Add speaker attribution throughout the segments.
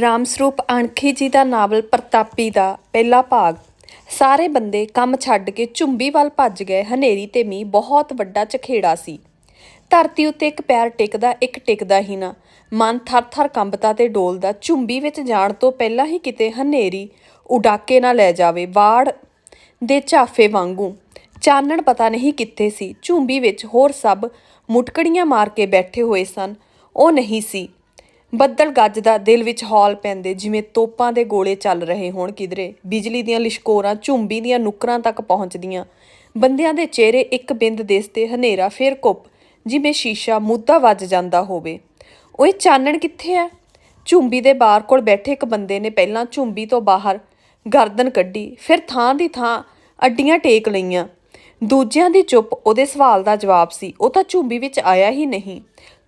Speaker 1: ਰਾਮ ਸਰੂਪ ਅਣਖੀ ਜੀ ਦਾ ਨਾਵਲ ਪ੍ਰਤਾਪੀ ਦਾ ਪਹਿਲਾ ਭਾਗ। ਸਾਰੇ ਬੰਦੇ ਕੰਮ ਛੱਡ ਕੇ ਝੁੰਬੀ ਵੱਲ ਭੱਜ ਗਏ। ਹਨੇਰੀ ਤੇ ਮੀਂਹ ਬਹੁਤ ਵੱਡਾ ਚਖੇੜਾ ਸੀ। ਧਰਤੀ ਉੱਤੇ ਇੱਕ ਪੈਰ ਟਿਕਦਾ, ਇੱਕ ਟਿਕਦਾ ਹੀ ਨਾ। ਮਨ ਥਰ-ਥਰ ਕੰਬਤਾ ਤੇ ਡੋਲਦਾ। ਝੁੰਬੀ ਵਿੱਚ ਜਾਣ ਤੋਂ ਪਹਿਲਾਂ ਹੀ ਕਿਤੇ ਹਨੇਰੀ ਉਡਾਕੇ ਨਾ ਲੈ ਜਾਵੇ। ਬਾੜ ਦੇ ਝਾਫੇ ਵਾਂਗੂ। ਚਾਨਣ ਪਤਾ ਨਹੀਂ ਕਿੱਥੇ ਸੀ। ਝੁੰਬੀ ਵਿੱਚ ਹੋਰ ਸਭ ਮੁਟਕੜੀਆਂ ਮਾਰ ਕੇ ਬੈਠੇ ਹੋਏ ਸਨ। ਉਹ ਨਹੀਂ ਸੀ। ਬੱਦਲ ਗੱਜਦਾ ਦਿਲ ਵਿੱਚ ਹੌਲ ਪੈਂਦੇ, ਜਿਵੇਂ ਤੋਪਾਂ ਦੇ ਗੋਲੇ ਚੱਲ ਰਹੇ ਹੋਣ ਕਿਧਰੇ। ਬਿਜਲੀ ਦੀਆਂ ਲਿਸ਼ਕੋਰਾਂ, ਝੁੰਬੀ ਦੀਆਂ ਨੁਕਰਾਂ ਤੱਕ ਪਹੁੰਚਦੀਆਂ। ਬੰਦਿਆਂ ਦੇ ਚਿਹਰੇ ਇੱਕ ਬਿੰਦ ਦਿਸਦੇ ਹਨੇਰਾ ਫੇਰ ਕੁੱਪ, ਜਿਵੇਂ ਸ਼ੀਸ਼ਾ ਮੁੱਦਾ ਵੱਜ ਜਾਂਦਾ ਹੋਵੇ। ਓਏ, ਚਾਨਣ ਕਿੱਥੇ ਐ? ਝੁੰਬੀ ਦੇ ਬਾਰ ਕੋਲ ਬੈਠੇ ਇੱਕ ਬੰਦੇ ਨੇ ਪਹਿਲਾਂ ਝੁੰਬੀ ਤੋਂ ਬਾਹਰ ਗਰਦਨ ਕੱਢੀ, ਫਿਰ ਥਾਂ ਦੀ ਥਾਂ ਅੱਡੀਆਂ ਟੇਕ ਲਈਆਂ। ਦੂਜਿਆਂ ਦੀ ਚੁੱਪ, ਉਹਦੇ ਸਵਾਲ ਦਾ ਜਵਾਬ ਸੀ, ਉਹ ਤਾਂ ਝੁੰਬੀ ਵਿੱਚ ਆਇਆ ਹੀ ਨਹੀਂ।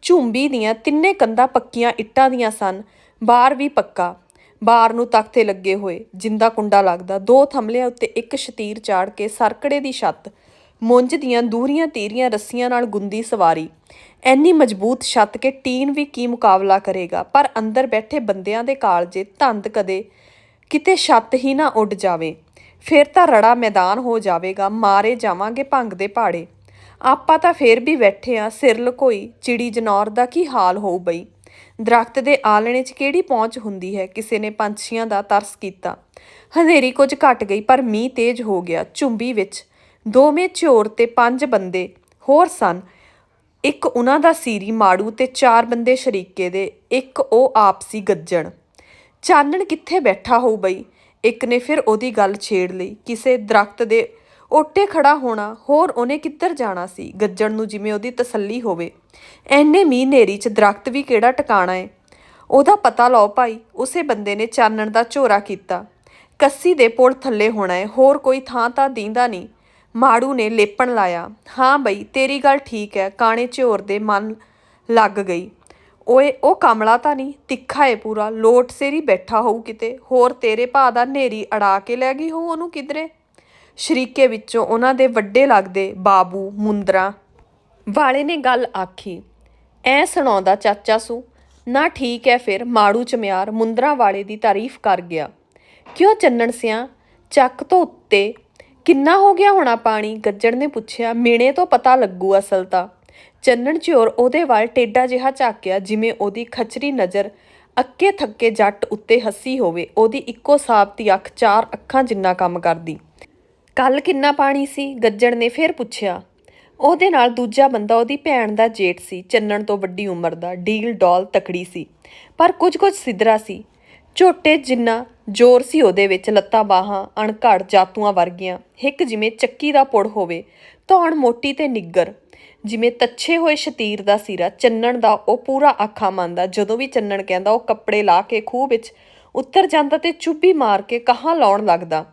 Speaker 1: ਝੂੰਬੀ ਦੀਆਂ ਤਿੰਨੇ ਕੰਧਾਂ ਪੱਕੀਆਂ ਇੱਟਾਂ ਦੀਆਂ ਸਨ। ਬਾਹਰ ਵੀ ਪੱਕਾ। ਬਾਰ ਨੂੰ ਤਖਤੇ ਲੱਗੇ ਹੋਏ। ਜਿੰਦਾ ਕੁੰਡਾ ਲੱਗਦਾ। ਦੋ ਥੰਮਲਿਆਂ ਉੱਤੇ ਇੱਕ ਸ਼ਤੀਰ ਚਾੜ ਕੇ ਸਰਕੜੇ ਦੀ ਛੱਤ। ਮੁੰਜ ਦੀਆਂ ਦੂਰੀਆਂ ਤੀਰੀਆਂ ਰੱਸੀਆਂ ਨਾਲ ਗੁੰਦੀ ਸਵਾਰੀ। ਐਨੀ ਮਜ਼ਬੂਤ ਛੱਤ ਕੇ ਟੀਨ ਵੀ ਕੀ ਮੁਕਾਬਲਾ ਕਰੇਗਾ। ਪਰ ਅੰਦਰ ਬੈਠੇ ਬੰਦਿਆਂ ਦੇ ਕਾਲਜੇ ਧੰਦ ਕਦੇ ਕਿਤੇ ਛੱਤ ਹੀ ਨਾ ਉੱਡ ਜਾਵੇ। ਫਿਰ ਤਾਂ ਰੜਾ ਮੈਦਾਨ ਹੋ ਜਾਵੇਗਾ। ਮਾਰੇ ਜਾਵਾਂਗੇ ਭੰਗ ਦੇ ਪਾੜੇ ਆਪਾਂ ਤਾਂ ਫੇਰ ਵੀ ਬੈਠੇ ਆ, ਸਿਰ ਲਕੋਈ, ਚਿੜੀ ਜਨੌਰ ਦਾ ਕੀ ਹਾਲ ਹੋਊ ਬਈ? ਦਰਖਤ ਦੇ ਆਲਣੇ 'ਚ ਕਿਹੜੀ ਪਹੁੰਚ ਹੁੰਦੀ ਹੈ? ਕਿਸੇ ਨੇ ਪੰਛੀਆਂ ਦਾ ਤਰਸ ਕੀਤਾ। ਹਨੇਰੀ ਕੁਝ ਘਟ ਗਈ, ਪਰ ਮੀਂਹ ਤੇਜ਼ ਹੋ ਗਿਆ। ਝੁੰਬੀ ਵਿੱਚ ਦੋਵੇਂ ਝੋਰ ਤੇ ਪੰਜ ਬੰਦੇ ਹੋਰ ਸਨ। ਇੱਕ ਉਹਨਾਂ ਦਾ ਸੀਰੀ ਮਾੜੂ ਤੇ ਚਾਰ ਬੰਦੇ ਸ਼ਰੀਕੇ ਦੇ, ਇੱਕ ਉਹ ਆਪਸੀ ਗੱਜਣ। ਚਾਨਣ ਕਿੱਥੇ ਬੈਠਾ ਹੋਊ ਬਈ? ਇੱਕ ਨੇ ਫਿਰ ਉਹਦੀ ਗੱਲ ਛੇੜ ਲਈ। ਕਿਸੇ ਦਰਖਤ ਦੇ ਓਟੇ ਖੜਾ ਹੋਣਾ, ਹੋਰ ਉਹਨੇ ਕਿੱਧਰ ਜਾਣਾ ਸੀ? ਗੱਜਣ ਨੂੰ ਜਿਵੇਂ ਉਹਦੀ ਤਸੱਲੀ ਹੋਵੇ। ਐਨੇ ਮੀਂਹ ਨੇਰੀ 'ਚ ਦਰਖਤ ਵੀ ਕਿਹੜਾ ਟਿਕਾਣਾ ਏ? ਉਹਦਾ ਪਤਾ ਲਓ ਭਾਈ, ਉਸੇ ਬੰਦੇ ਨੇ ਚਾਨਣ ਦਾ ਝੋਰਾ ਕੀਤਾ। ਕੱਸੀ ਦੇ ਪੁਲ ਥੱਲੇ ਹੋਣਾ ਏ, ਹੋਰ ਕੋਈ ਥਾਂ ਤਾਂ ਦੀਂਦਾ ਨਹੀਂ। ਮਾੜੂ ਨੇ ਲੇਪਣ ਲਾਇਆ। ਹਾਂ ਬਈ, ਤੇਰੀ ਗੱਲ ਠੀਕ ਹੈ, ਕਾਣੇ ਝੋਰ ਦੇ ਮਨ ਲੱਗ ਗਈ। ਓਏ, ਉਹ ਕਮਲਾ ਤਾਂ ਨਹੀਂ, ਤਿੱਖਾ ਏ ਪੂਰਾ, ਲੋਟ ਸੇਰੀ ਬੈਠਾ ਹੋਊ ਕਿਤੇ, ਹੋਰ ਤੇਰੇ ਭਾ ਦਾ ਨੇਰੀ ਅੜਾ ਕੇ ਲੈ ਗਈ ਹੋਊ ਉਹਨੂੰ ਕਿਧਰੇ? ਸ਼ਰੀਕੇ ਵਿੱਚੋਂ ਉਹਨਾਂ ਦੇ ਵੱਡੇ ਲੱਗਦੇ ਬਾਬੂ, ਮੁੰਦਰਾ ਵਾਲੇ ਨੇ ਗੱਲ ਆਖੀ, ਐ ਸੁਣਾਉਂਦਾ ਚਾਚਾ ਸੂ। ਨਾ ਠੀਕ ਹੈ ਫਿਰ ਮਾੜੂ ਚਮਿਆਰ ਮੁੰਦਰਾ ਵਾਲੇ ਦੀ ਤਾਰੀਫ ਕਰ ਗਿਆ। ਕਿਉਂ ਚੰਨਣ ਸਿਆ? ਚੱਕ ਤੋਂ ਉੱਤੇ। ਕਿੰਨਾ ਹੋ ਗਿਆ ਹੋਣਾ ਪਾਣੀ? ਗੱਜੜ ਨੇ ਪੁੱਛਿਆ, ਮੀਣੇ ਤੋਂ ਪਤਾ ਲੱਗੂ ਅਸਲ ਤਾਂ। ਚੰਨਣ ਚੋਰ ਉਹਦੇ ਵੱਲ ਟੇਡਾ ਜਿਹਾ ਝਾਕਿਆ, ਜਿਵੇਂ ਉਹਦੀ ਖਚਰੀ ਨਜ਼ਰ ਅੱਕੇ ਥੱਕੇ ਜੱਟ ਉੱਤੇ ਹੱਸੀ ਹੋਵੇ। ਉਹਦੀ ਇੱਕੋ ਸਾਬਤੀ ਅੱਖ ਚਾਰ ਅੱਖਾਂ ਜਿੰਨਾ ਕੰਮ ਕਰਦੀ। ਕੱਲ ਕਿੰਨਾ ਪਾਣੀ ਸੀ? ਗੱਜਣ ਨੇ ਫਿਰ ਪੁੱਛਿਆ। ਉਹਦੇ ਨਾਲ ਦੂਜਾ ਬੰਦਾ ਉਹਦੀ ਭੈਣ ਦਾ ਜੇਠ ਸੀ, ਚੰਨਣ ਤੋਂ ਵੱਡੀ ਉਮਰ ਦਾ, ਡੀਲ ਡੋਲ ਤਕੜੀ ਸੀ, ਪਰ ਕੁਝ ਕੁਝ ਸਿੱਧਰਾ ਸੀ। ਝੋਟੇ ਜਿੰਨਾ ਜ਼ੋਰ ਸੀ ਉਹਦੇ ਵਿੱਚ ਲੱਤਾਂ ਬਾਹਾਂ, ਅਣਘੜ ਜਾਤੂਆਂ ਵਰਗੀਆਂ ਹਿੱਕ ਜਿਵੇਂ ਚੱਕੀ ਦਾ ਪੁੜ ਹੋਵੇ, ਧੌਣ ਮੋਟੀ ਤੇ ਨਿੱਗਰ ਜਿਵੇਂ ਤੱਛੇ ਹੋਏ ਸ਼ਤੀਰ ਦਾ ਸਿਰਾ, ਚੰਨਣ ਦਾ ਉਹ ਪੂਰਾ ਆਖਾ ਮੰਨਦਾ, ਜਦੋਂ ਵੀ ਚੰਨਣ ਕਹਿੰਦਾ ਉਹ ਕੱਪੜੇ ਲਾ ਕੇ ਖੂਹ ਵਿੱਚ ਉੱਤਰ ਜਾਂਦਾ ਤੇ ਚੁੱਭੀ ਮਾਰ ਕੇ ਕਹਾਂ ਲਾਉਣ ਲੱਗਦਾ।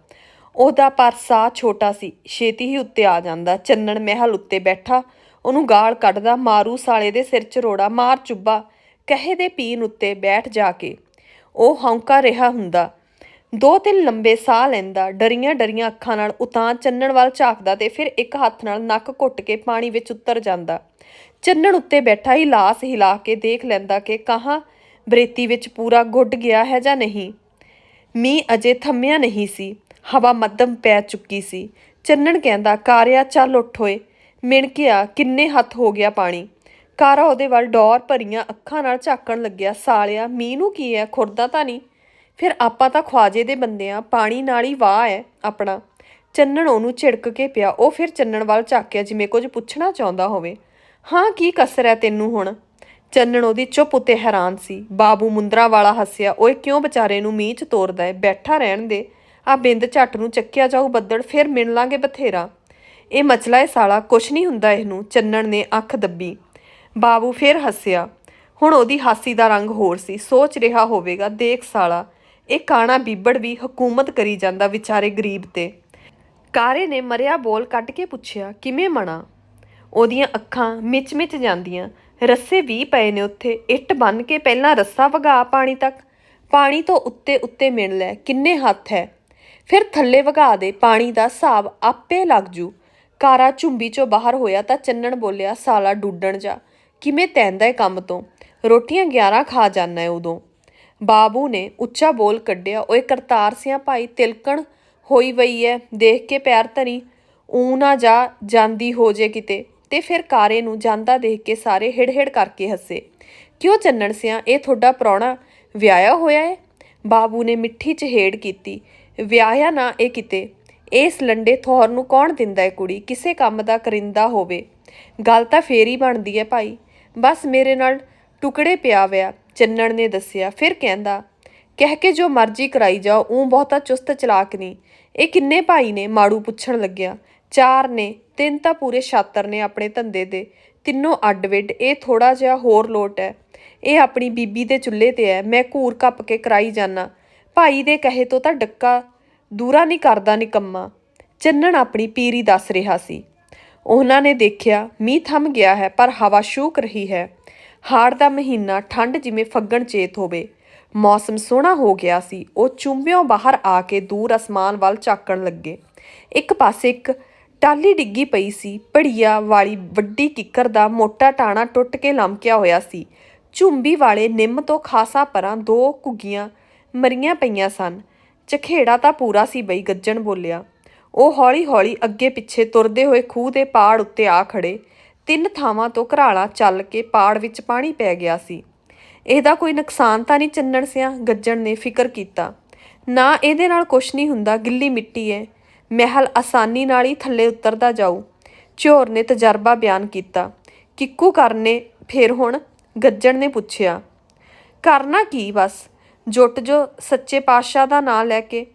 Speaker 1: ਉਹਦਾ ਪਰ ਸਾਹ ਛੋਟਾ ਸੀ। ਛੇਤੀ ਹੀ ਉੱਤੇ ਆ ਜਾਂਦਾ। ਚੰਨਣ ਮਹਿਲ ਉੱਤੇ ਬੈਠਾ। ਉਹਨੂੰ ਗਾਲ ਕੱਢਦਾ, ਮਾਰੂ ਸਾਲੇ ਦੇ ਸਿਰ 'ਚ ਰੋੜਾ ਮਾਰ ਚੁੱਬਾ ਕਹੇ ਦੇ ਪੀਨ ਉੱਤੇ ਬੈਠ ਜਾ ਕੇ। ਉਹ ਹੌਂਕਾ ਰਿਹਾ ਹੁੰਦਾ। ਦੋ ਤਿੰਨ ਲੰਬੇ ਸਾਹ ਲੈਂਦਾ। ਡਰੀਆਂ ਡਰੀਆਂ ਅੱਖਾਂ ਨਾਲ ਉਤਾਂ ਚੰਨਣ ਵੱਲ ਝਾਕਦਾ ਤੇ ਫਿਰ ਇੱਕ ਹੱਥ ਨਾਲ ਨੱਕ ਘੁੱਟ ਕੇ ਪਾਣੀ ਵਿੱਚ ਉਤਰ ਜਾਂਦਾ। ਚੰਨਣ ਉੱਤੇ ਬੈਠਾ ਹੀ ਲਾਸ ਹਿਲਾ ਕੇ ਦੇਖ ਲੈਂਦਾ ਕਿ ਕਹਾਂ ਬਰੇਤੀ ਵਿੱਚ ਪੂਰਾ ਗੁੱਡ ਗਿਆ ਹੈ ਜਾਂ ਨਹੀਂ। ਮੀਂਹ ਅਜੇ ਥੰਮਿਆ ਨਹੀਂ ਸੀ। ਹਵਾ ਮੱਧਮ ਪੈ ਚੁੱਕੀ ਸੀ। ਚੰਨਣ ਕਹਿੰਦਾ, ਕਾਰਿਆ, ਚੱਲ ਉੱਠ ਓਏ। ਮਿਣਕਿਆ ਕਿੰਨੇ ਹੱਥ ਹੋ ਗਿਆ ਪਾਣੀ? ਕਾਰਾ ਉਹਦੇ ਵੱਲ ਡੌਰ ਭਰੀਆਂ ਅੱਖਾਂ ਨਾਲ ਝਾਕਣ ਲੱਗਿਆ, ਸਾਲਿਆ, ਮੀਂਹ ਨੂੰ ਕੀ ਹੈ ਖੁਰਦਾ ਤਾਂ ਨਹੀਂ ਫਿਰ ਆਪਾਂ ਤਾਂ ਖਵਾਜੇ ਦੇ ਬੰਦੇ ਆ, ਪਾਣੀ ਨਾਲ ਹੀ ਵਾਹ ਹੈ ਆਪਣਾ। ਚੰਨਣ ਉਹਨੂੰ ਝਿੜਕ ਕੇ ਪਿਆ, ਉਹ ਫਿਰ ਚੰਨਣ ਵੱਲ ਝਾਕਿਆ, ਜਿਵੇਂ ਕੁਝ ਪੁੱਛਣਾ ਚਾਹੁੰਦਾ ਹੋਵੇ। ਹਾਂ, ਕੀ ਕਸਰ ਹੈ ਤੈਨੂੰ ਹੁਣ? ਚੰਨਣ ਉਹਦੀ ਚੁੱਪ ਉੱਤੇ ਹੈਰਾਨ ਸੀ। ਬਾਬੂ ਮੁੰਦਰਾ ਵਾਲਾ ਹੱਸਿਆ, ਓਏ, ਕਿਉਂ ਵਿਚਾਰੇ ਨੂੰ ਮੀਂਹ 'ਚ ਤੋਰਦਾ ਏ ਬੈਠਾ ਰਹਿਣ ਦੇ। ਆ ਬਿੰਦ ਝੱਟ ਨੂੰ ਚੱਕਿਆ ਜਾਊ ਬੱਦੜ ਫਿਰ ਮਿਲ ਲਾਂਗੇ ਬਥੇਰਾ। ਇਹ ਮਚਲਾ ਏ ਸਾਲਾ ਕੁਛ ਨਹੀਂ ਹੁੰਦਾ ਇਹਨੂੰ, ਚੰਨਣ ਨੇ ਅੱਖ ਦੱਬੀ। ਬਾਬੂ ਫਿਰ ਹੱਸਿਆ, ਹੁਣ ਉਹਦੀ ਹਾਸੀ ਦਾ ਰੰਗ ਹੋਰ ਸੀ, ਸੋਚ ਰਿਹਾ ਹੋਵੇਗਾ, ਦੇਖ ਸਾਲਾ, ਇਹ ਕਾਣਾ ਬੀਬੜ ਵੀ ਹਕੂਮਤ ਕਰੀ ਜਾਂਦਾ ਵਿਚਾਰੇ ਗਰੀਬ ਤੇ। ਕਾਰੇ ਨੇ ਮਰਿਆ ਬੋਲ ਕੱਢ ਕੇ ਪੁੱਛਿਆ, ਕਿਵੇਂ ਮਣਾ? ਉਹਦੀਆਂ ਅੱਖਾਂ ਮਿਚ-ਮਿਚ ਜਾਂਦੀਆਂ, ਰੱਸੇ ਵੀ ਪਏ ਨੇ ਉੱਥੇ, ਇੱਟ ਬੰਨ ਕੇ ਪਹਿਲਾਂ ਰੱਸਾ ਵਗਾ ਪਾਣੀ ਤੱਕ। ਪਾਣੀ ਤੋਂ ਉੱਤੇ ਉੱਤੇ ਮਿਣ ਲੈ, ਕਿੰਨੇ ਹੱਥ ਹੈ। ਫਿਰ ਥੱਲੇ ਵਗਾ ਦੇ ਪਾਣੀ ਦਾ ਹਿਸਾਬ ਆਪੇ ਲੱਗ ਜੂ। ਕਾਰਾ ਝੁੰਬੀ ਚੋਂ ਬਾਹਰ ਹੋਇਆ ਤਾਂ ਚੰਨਣ ਬੋਲਿਆ, ਸਾਲਾ ਡੁੱਡਣ ਜਾ, ਕਿਵੇਂ ਤੈਂਦਾ ਏ ਕੰਮ ਤੋਂ? ਰੋਟੀਆਂ 11 ਖਾ ਜਾਂਦਾ ਏ ਉਦੋਂ। ਬਾਬੂ ਨੇ ਉੱਚਾ ਬੋਲ ਕੱਢਿਆ, ਓਏ ਕਰਤਾਰ ਸਿਆਂ ਭਾਈ, ਤਿਲਕਣ ਹੋਈ ਵਈ ਐ, ਦੇਖ ਕੇ ਪੈਰ ਧਰੀ। ਊ ਨਾ ਜਾ, ਜਾਂਦੀ ਹੋ ਜੇ ਕਿਤੇ। ਤੇ ਫਿਰ ਕਾਰੇ ਨੂੰ ਜਾਂਦਾ ਦੇਖ ਕੇ ਸਾਰੇ ਹਿੜ-ਹਿੜ ਕਰਕੇ ਹੱਸੇ। ਕਿਉਂ ਚੰਨਣ ਸਿਆਂ, ਇਹ ਤੁਹਾਡਾ ਪ੍ਰਾਹੁਣਾ ਵਿਆਹਿਆ ਹੋਇਆ ਹੈ ਬਾਬੂ ਨੇ ਮਿੱਠੀ ਚਹੇੜ ਕੀਤੀ। ਵਿਆਹਿਆ ਨਾ ਇਹ ਕਿਤੇ, ਇਸ ਲੰਡੇ ਥੋਰ ਨੂੰ ਕੌਣ ਦਿੰਦਾ ਹੈ ਕੁੜੀ? ਕਿਸੇ ਕੰਮ ਦਾ ਕਰਿੰਦਾ ਹੋਵੇ। ਗੱਲ ਤਾਂ ਫੇਰ ਹੀ ਬਣਦੀ ਹੈ ਭਾਈ। ਬਸ ਮੇਰੇ ਨਾਲ ਟੁਕੜੇ ਪਿਆ ਵਿਆ, ਚੰਨਣ ਨੇ ਦੱਸਿਆ। ਫਿਰ ਕਹਿੰਦਾ, ਕਹਿ ਕੇ ਜੋ ਮਰਜ਼ੀ ਕਰਾਈ ਜਾਓ ਉਹ ਬਹੁਤਾ ਚੁਸਤ ਚਲਾਕ ਨਹੀਂ ਇਹ ਕਿੰਨੇ ਭਾਈ ਨੇ? ਮਾੜੂ ਪੁੱਛਣ ਲੱਗਿਆ। ਚਾਰ ਨੇ, ਤਿੰਨ ਤਾਂ ਪੂਰੇ ਛਾਤਰ ਨੇ ਆਪਣੇ ਧੰਦੇ ਦੇ। ਤਿੰਨੋਂ ਅੱਡ-ਵਿੱਡ, ਇਹ ਥੋੜਾ ਜਿਹਾ ਹੋਰ ਲੋਟ ਹੈ ਇਹ ਆਪਣੀ ਬੀਬੀ ਦੇ ਚੁੱਲ੍ਹੇ ਤੇ ਹੈ ਮੈਂ ਘੂਰ ਕੱਪ ਕੇ ਕਰਾਈ ਜਾਨਾ। ਭਾਈ ਦੇ ਕਹੇ ਤੋਂ ਤਾਂ ਡੱਕਾ, ਦੂਰਾ ਨਹੀਂ ਕਰਦਾ ਨਿਕੰਮਾ। ਚੰਨਣ ਆਪਣੀ ਪੀਰੀ ਦੱਸ ਰਿਹਾ ਸੀ। ਉਹਨਾਂ ਨੇ ਦੇਖਿਆ ਮੀਂਹ ਥੰਮ ਗਿਆ ਹੈ, ਪਰ ਹਵਾ ਸ਼ੂਕ ਰਹੀ ਹੈ। ਹਾੜ ਦਾ ਮਹੀਨਾ ਠੰਡ ਜਿਵੇਂ ਫੱਗਣ ਚੇਤ ਹੋਵੇ। ਮੌਸਮ ਸੋਹਣਾ ਹੋ ਗਿਆ ਸੀ। ਉਹ ਚੁੰਬਿਓਂ ਬਾਹਰ ਆ ਕੇ ਦੂਰ ਅਸਮਾਨ ਵੱਲ ਝਾਕਣ ਲੱਗੇ। ਇੱਕ ਪਾਸੇ ਇੱਕ ਟਾਲੀ ਡਿੱਗੀ ਪਈ ਸੀ। ਪੜੀਆ ਵਾਲੀ ਵੱਡੀ ਕਿੱਕਰ ਦਾ ਮੋਟਾ ਟਾਣਾ ਟੁੱਟ ਕੇ ਲਮਕਿਆ ਹੋਇਆ ਸੀ। ਝੁੰਬੀ ਵਾਲੇ ਨਿੰਮ ਤੋਂ ਖਾਸਾ ਪਰਾਂ ਦੋ ਘੁੱਗੀਆਂ ਮਰੀਆਂ ਪਈਆਂ ਸਨ। ਚਖੇੜਾ ਤਾਂ ਪੂਰਾ ਸੀ ਬਈ, ਗੱਜਣ ਬੋਲਿਆ। ਉਹ ਹੌਲੀ-ਹੌਲੀ ਅੱਗੇ ਪਿੱਛੇ ਤੁਰਦੇ ਹੋਏ ਖੂਹ ਦੇ ਪਾੜ ਉੱਤੇ ਆ ਖੜੇ। ਤਿੰਨ ਥਾਵਾਂ ਤੋਂ ਘਰਾਲਾ ਚੱਲ ਕੇ ਪਾੜ ਵਿੱਚ ਪਾਣੀ ਪੈ ਗਿਆ ਸੀ। ਇਹਦਾ ਕੋਈ ਨੁਕਸਾਨ ਤਾਂ ਨਹੀਂ ਚੰਨਣ ਸਿਆ, ਗੱਜਣ ਨੇ ਫਿਕਰ ਕੀਤਾ। ਨਾ ਇਹਦੇ ਨਾਲ ਕੁਛ ਨਹੀਂ ਹੁੰਦਾ, ਗਿੱਲੀ ਮਿੱਟੀ ਹੈ ਮਹਿਲ ਆਸਾਨੀ ਨਾਲ ਹੀ ਥੱਲੇ ਉਤਰਦਾ ਜਾਊ। ਝੋਰ ਨੇ ਤਜਰਬਾ ਬਿਆਨ ਕੀਤਾ। ਕਿੱਕੂ ਕਰਨੇ, ਫਿਰ ਹੁਣ ਗੱਜਣ ਨੇ ਪੁੱਛਿਆ। ਕਰਨਾ ਕੀ ਬਸ? ਜੁੱਟ ਜੋ ਸੱਚੇ ਪਾਤਸ਼ਾਹ ਦਾ ਨਾਂ ਲੈ ਕੇ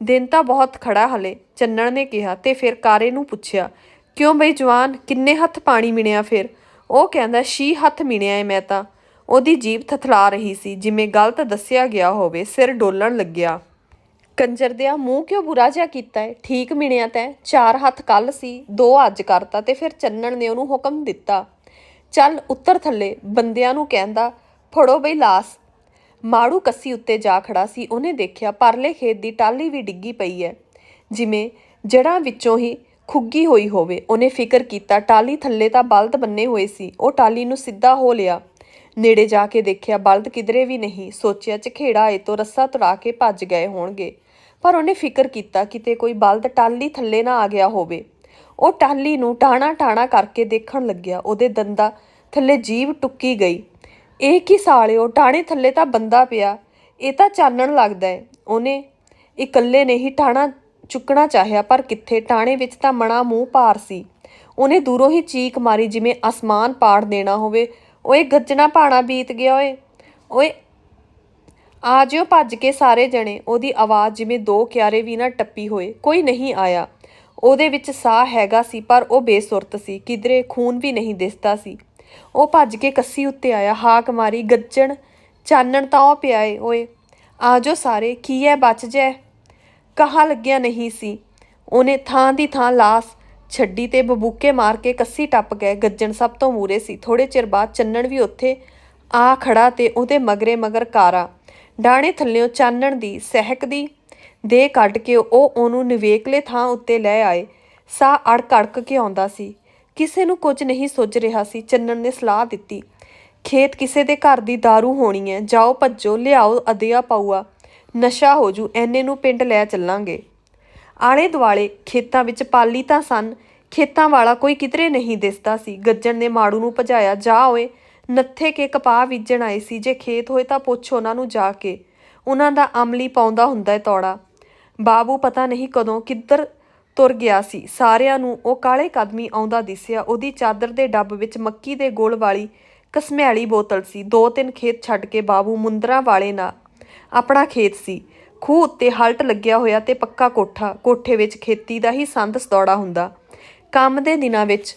Speaker 1: ਦਿਨ ਤਾਂ ਬਹੁਤ ਖੜਾ ਹਲੇ, ਚੰਨਣ ਨੇ ਕਿਹਾ ਤੇ ਫਿਰ ਕਾਰੇ ਨੂੰ ਪੁੱਛਿਆ, ਕਿਉਂ ਬਈ ਜਵਾਨ, ਕਿੰਨੇ ਹੱਥ ਪਾਣੀ ਮਿਣਿਆ ਫਿਰ? ਉਹ ਕਹਿੰਦਾ, ਛੀ ਹੱਥ ਮਿਣਿਆ ਏ ਮੈਂ ਤਾਂ। ਉਹਦੀ ਜੀਭ ਥਥਲਾ ਰਹੀ ਸੀ, ਜਿਵੇਂ ਗਲਤ ਦੱਸਿਆ ਗਿਆ ਹੋਵੇ, ਸਿਰ ਡੋਲਣ ਲੱਗਿਆ। ਕੰਜਰ ਦਿਆ, ਮੂੰਹ ਕਿਉਂ ਬੁਰਾ ਜਿਹਾ ਕੀਤਾ ਹੈ ਠੀਕ ਮਿਣਿਆ ਤੈਂ, ਚਾਰ ਹੱਥ ਕੱਲ ਸੀ, ਦੋ ਅੱਜ ਕਰਤਾ ਤੇ ਫਿਰ ਚੰਨਣ ਨੇ ਉਹਨੂੰ ਹੁਕਮ ਦਿੱਤਾ। ਚੱਲ ਉੱਤਰ ਥੱਲੇ, ਬੰਦਿਆਂ ਨੂੰ ਕਹਿੰਦਾ, ਫੜੋ ਬਈ ਲਾਸ। ਮਾੜੂ ਕੱਸੀ ਉੱਤੇ ਜਾ ਖੜਾ ਸੀ, ਉਹਨੇ ਦੇਖਿਆ ਪਰਲੇ ਖੇਤ ਦੀ ਟਾਲੀ ਵੀ ਡਿੱਗੀ ਪਈ ਹੈ। ਜਿਵੇਂ ਜੜਾਂ ਵਿੱਚੋਂ ਹੀ ਖੁੱਗੀ ਹੋਈ ਹੋਵੇ। ਉਹਨੇ ਫਿਕਰ ਕੀਤਾ ਟਾਲੀ ਥੱਲੇ ਤਾਂ ਬਲਦ ਬੰਨੇ ਹੋਏ ਸੀ। ਉਹ ਟਾਲੀ ਨੂੰ ਸਿੱਧਾ ਹੋ ਲਿਆ। ਨੇੜੇ ਜਾ ਕੇ ਦੇਖਿਆ ਬਲਦ ਕਿਧਰੇ ਵੀ ਨਹੀਂ। ਸੋਚਿਆ ਚਖੇੜਾ ਏ ਤੋਂ ਰੱਸਾ ਤੁੜਾ ਕੇ ਭੱਜ ਗਏ ਹੋਣਗੇ। ਪਰ ਉਹਨੇ ਫਿਕਰ ਕੀਤਾ ਕਿਤੇ ਕੋਈ ਬਲਦ ਟਾਲੀ ਥੱਲੇ ਨਾ ਆ ਗਿਆ ਹੋਵੇ। ਉਹ ਟਾਲੀ ਨੂੰ ਟਾਣਾ ਟਾਣਾ ਕਰਕੇ ਦੇਖਣ ਲੱਗਿਆ। ਉਹਦੇ ਦੰਦਾਂ ਥੱਲੇ ਜੀਵ ਟੁੱਕੀ ਗਈ। ਇਹ ਕੀ ਸਾਲਿਓ ਟਾਣੇ ਥੱਲੇ ਤਾਂ ਬੰਦਾ ਪਿਆ। ਇਹ ਤਾਂ ਚਾਨਣ ਲੱਗਦਾ ਹੈ ਉਹਨੇ ਇਕੱਲੇ ਨੇ ਹੀ ਟਾਣਾ ਚੁੱਕਣਾ ਚਾਹਿਆ, ਪਰ ਕਿੱਥੇ? ਟਾਣੇ ਵਿੱਚ ਤਾਂ ਮਣਾ ਮੂੰਹ ਪਾਰ ਸੀ। ਉਹਨੇ ਦੂਰੋਂ ਹੀ ਚੀਕ ਮਾਰੀ, ਜਿਵੇਂ ਅਸਮਾਨ ਪਾੜ ਦੇਣਾ ਹੋਵੇ। ਓਏ, ਗੱਜਣਾ ਭਾਣਾ ਬੀਤ ਗਿਆ ਓਏ। ਓਏ, ਆ ਜਿਓ ਭੱਜ ਕੇ ਸਾਰੇ ਜਣੇ। ਉਹਦੀ ਆਵਾਜ਼ ਜਿਵੇਂ ਦੋ ਕਿਆਰੇ ਵੀ ਨਾ ਟੱਪੀ ਹੋਏ। ਕੋਈ ਨਹੀਂ ਆਇਆ। ਉਹਦੇ ਵਿੱਚ ਸਾਹ ਹੈਗਾ ਸੀ, ਪਰ ਉਹ ਬੇਸੁਰਤ ਸੀ। ਕਿਧਰੇ ਖੂਨ ਵੀ ਨਹੀਂ ਦਿਸਦਾ ਸੀ। ਉਹ ਭੱਜ ਕੇ ਕੱਸੀ ਉੱਤੇ ਆਇਆ, ਹਾਕ ਮਾਰੀ, ਗੱਜਣ, ਚਾਨਣ ਤਾਂ ਉਹ ਪਿਆ ਏ, ਓਏ, ਆ ਜੋ ਸਾਰੇ, ਕੀ ਐ, ਬਚ ਜੈ? ਕਹਾਂ ਲੱਗਿਆ ਨਹੀਂ ਸੀ। ਉਹਨੇ ਥਾਂ ਦੀ ਥਾਂ ਲਾਸ ਛੱਡੀ ਤੇ ਬਬੂਕੇ ਮਾਰ ਕੇ ਕੱਸੀ ਟੱਪ ਗਏ। ਗੱਜਣ ਸਭ ਤੋਂ ਮੂਰੇ ਸੀ। ਥੋੜੇ ਚਿਰ ਬਾਅਦ ਚੰਨਣ ਵੀ ਉੱਥੇ ਆ ਖੜਾ ਤੇ ਉਹਦੇ ਮਗਰੇ ਮਗਰ ਕਾਰਾ। ਡਾਣੇ ਥੱਲਿਓਂ ਚਾਨਣ ਦੀ ਸਹਿਕਦੀ ਦੇ ਕੱਢ ਕੇ ਉਹ ਉਹਨੂੰ ਨਿਵੇਕਲੇ ਥਾਂ ਉੱਤੇ ਲੈ ਆਏ। ਸਾਹ ਅੜਕ ਅੜਕ ਕੇ ਆਉਂਦਾ ਸੀ। ਕਿਸੇ ਨੂੰ ਕੁਝ ਨਹੀਂ ਸੋਚ ਰਿਹਾ ਸੀ, ਚੰਨਣ ਨੇ ਸਲਾਹ ਦਿੱਤੀ, ਖੇਤ ਕਿਸੇ ਦੇ ਘਰ ਦੀ दारू ਹੋਣੀ ਹੈ, ਜਾਓ ਭੱਜੋ, ਲਿਆਓ ਅਧਿਆ ਪਾਊਆ, ਨਸ਼ਾ ਹੋ ਜੂ ਐਨੇ ਨੂੰ ਪਿੰਡ ਲੈ ਚੱਲਾਂਗੇ। ਆਲੇ ਦੁਆਲੇ ਖੇਤਾਂ ਵਿੱਚ ਪਾਲੀ ਤਾਂ ਸਨ, ਖੇਤਾਂ ਵਾਲਾ ਕੋਈ ਕਿਧਰੇ ਨਹੀਂ ਦਿਸਦਾ ਸੀ, ਗੱਜਣ ਨੇ ਮਾੜੂ ਨੂੰ ਭਜਾਇਆ, ਜਾ ਓਏ, ਨੱਥੇ ਕੇ ਕਪਾਹ ਬੀਜਣ ਆਏ ਸੀ, ਜੇ ਖੇਤ ਹੋਏ ਤਾਂ ਪੁੱਛ ਉਹਨਾਂ ਨੂੰ ਜਾ ਕੇ, ਉਹਨਾਂ ਦਾ ਅਮਲੀ ਪਾਉਂਦਾ ਹੁੰਦਾ ਹੈ ਤੌੜਾ। ਬਾਬੂ ਪਤਾ ਨਹੀਂ ਕਦੋਂ ਕਿੱਧਰ ਤੁਰ ਗਿਆ ਸੀ। ਸਾਰਿਆਂ ਨੂੰ ਉਹ ਕਾਲੇ ਕਦਮੀ ਆਉਂਦਾ ਦਿਸਿਆ। ਉਹਦੀ ਚਾਦਰ ਦੇ ਡੱਬ ਵਿੱਚ ਮੱਕੀ ਦੇ ਗੋਲ ਵਾਲੀ ਕਸਮੈਲੀ ਬੋਤਲ ਸੀ। ਦੋ ਤਿੰਨ ਖੇਤ ਛੱਡ ਕੇ ਬਾਬੂ ਮੁੰਦਰਾ ਵਾਲੇ ਨਾਲ ਆਪਣਾ ਖੇਤ ਸੀ। ਖੂਹ ਉੱਤੇ ਹਲਟ ਲੱਗਿਆ ਹੋਇਆ ਤੇ ਪੱਕਾ ਕੋਠਾ। ਕੋਠੇ ਵਿੱਚ ਖੇਤੀ ਦਾ ਹੀ ਸੰਦ ਸਦੌੜਾ ਹੁੰਦਾ। ਕੰਮ ਦੇ ਦਿਨਾਂ ਵਿੱਚ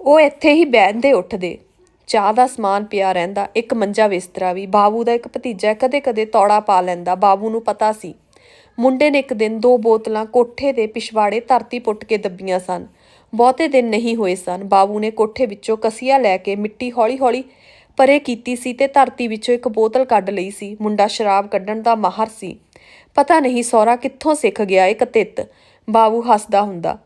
Speaker 1: ਉਹ ਇੱਥੇ ਹੀ ਬਹਿੰਦੇ ਉੱਠਦੇ। ਚਾਹ ਦਾ ਸਮਾਨ ਪਿਆ ਰਹਿੰਦਾ। ਇੱਕ ਮੰਜਾ ਬਿਸਤਰਾ ਵੀ। ਬਾਬੂ ਦਾ ਇੱਕ ਭਤੀਜਾ ਕਦੇ-ਕਦੇ ਤੌੜਾ ਪਾ ਲੈਂਦਾ। ਬਾਬੂ ਨੂੰ ਪਤਾ ਸੀ ਮੁੰਡੇ ਨੇ ਇੱਕ ਦਿਨ ਦੋ ਬੋਤਲਾਂ ਕੋਠੇ ਦੇ ਪਿਛਵਾੜੇ ਧਰਤੀ ਪੁੱਟ ਕੇ ਦੱਬੀਆਂ ਸਨ। ਬਹੁਤੇ ਦਿਨ ਨਹੀਂ ਹੋਏ ਸਨ। ਬਾਬੂ ਨੇ ਕੋਠੇ ਵਿੱਚੋਂ ਕਸੀਆ ਲੈ ਕੇ ਮਿੱਟੀ ਹੌਲੀ-ਹੌਲੀ ਪਰੇ ਕੀਤੀ ਸੀ ਤੇ ਧਰਤੀ ਵਿੱਚੋਂ ਇੱਕ ਬੋਤਲ ਕੱਢ ਲਈ ਸੀ। ਮੁੰਡਾ ਸ਼ਰਾਬ ਕੱਢਣ ਦਾ ਮਾਹਰ ਸੀ। ਪਤਾ ਨਹੀਂ ਸੌਰਾ ਕਿੱਥੋਂ ਸਿੱਖ ਗਿਆ, ਇੱਕ ਤਿੱਤ। ਬਾਬੂ ਹੱਸਦਾ ਹੁੰਦਾ।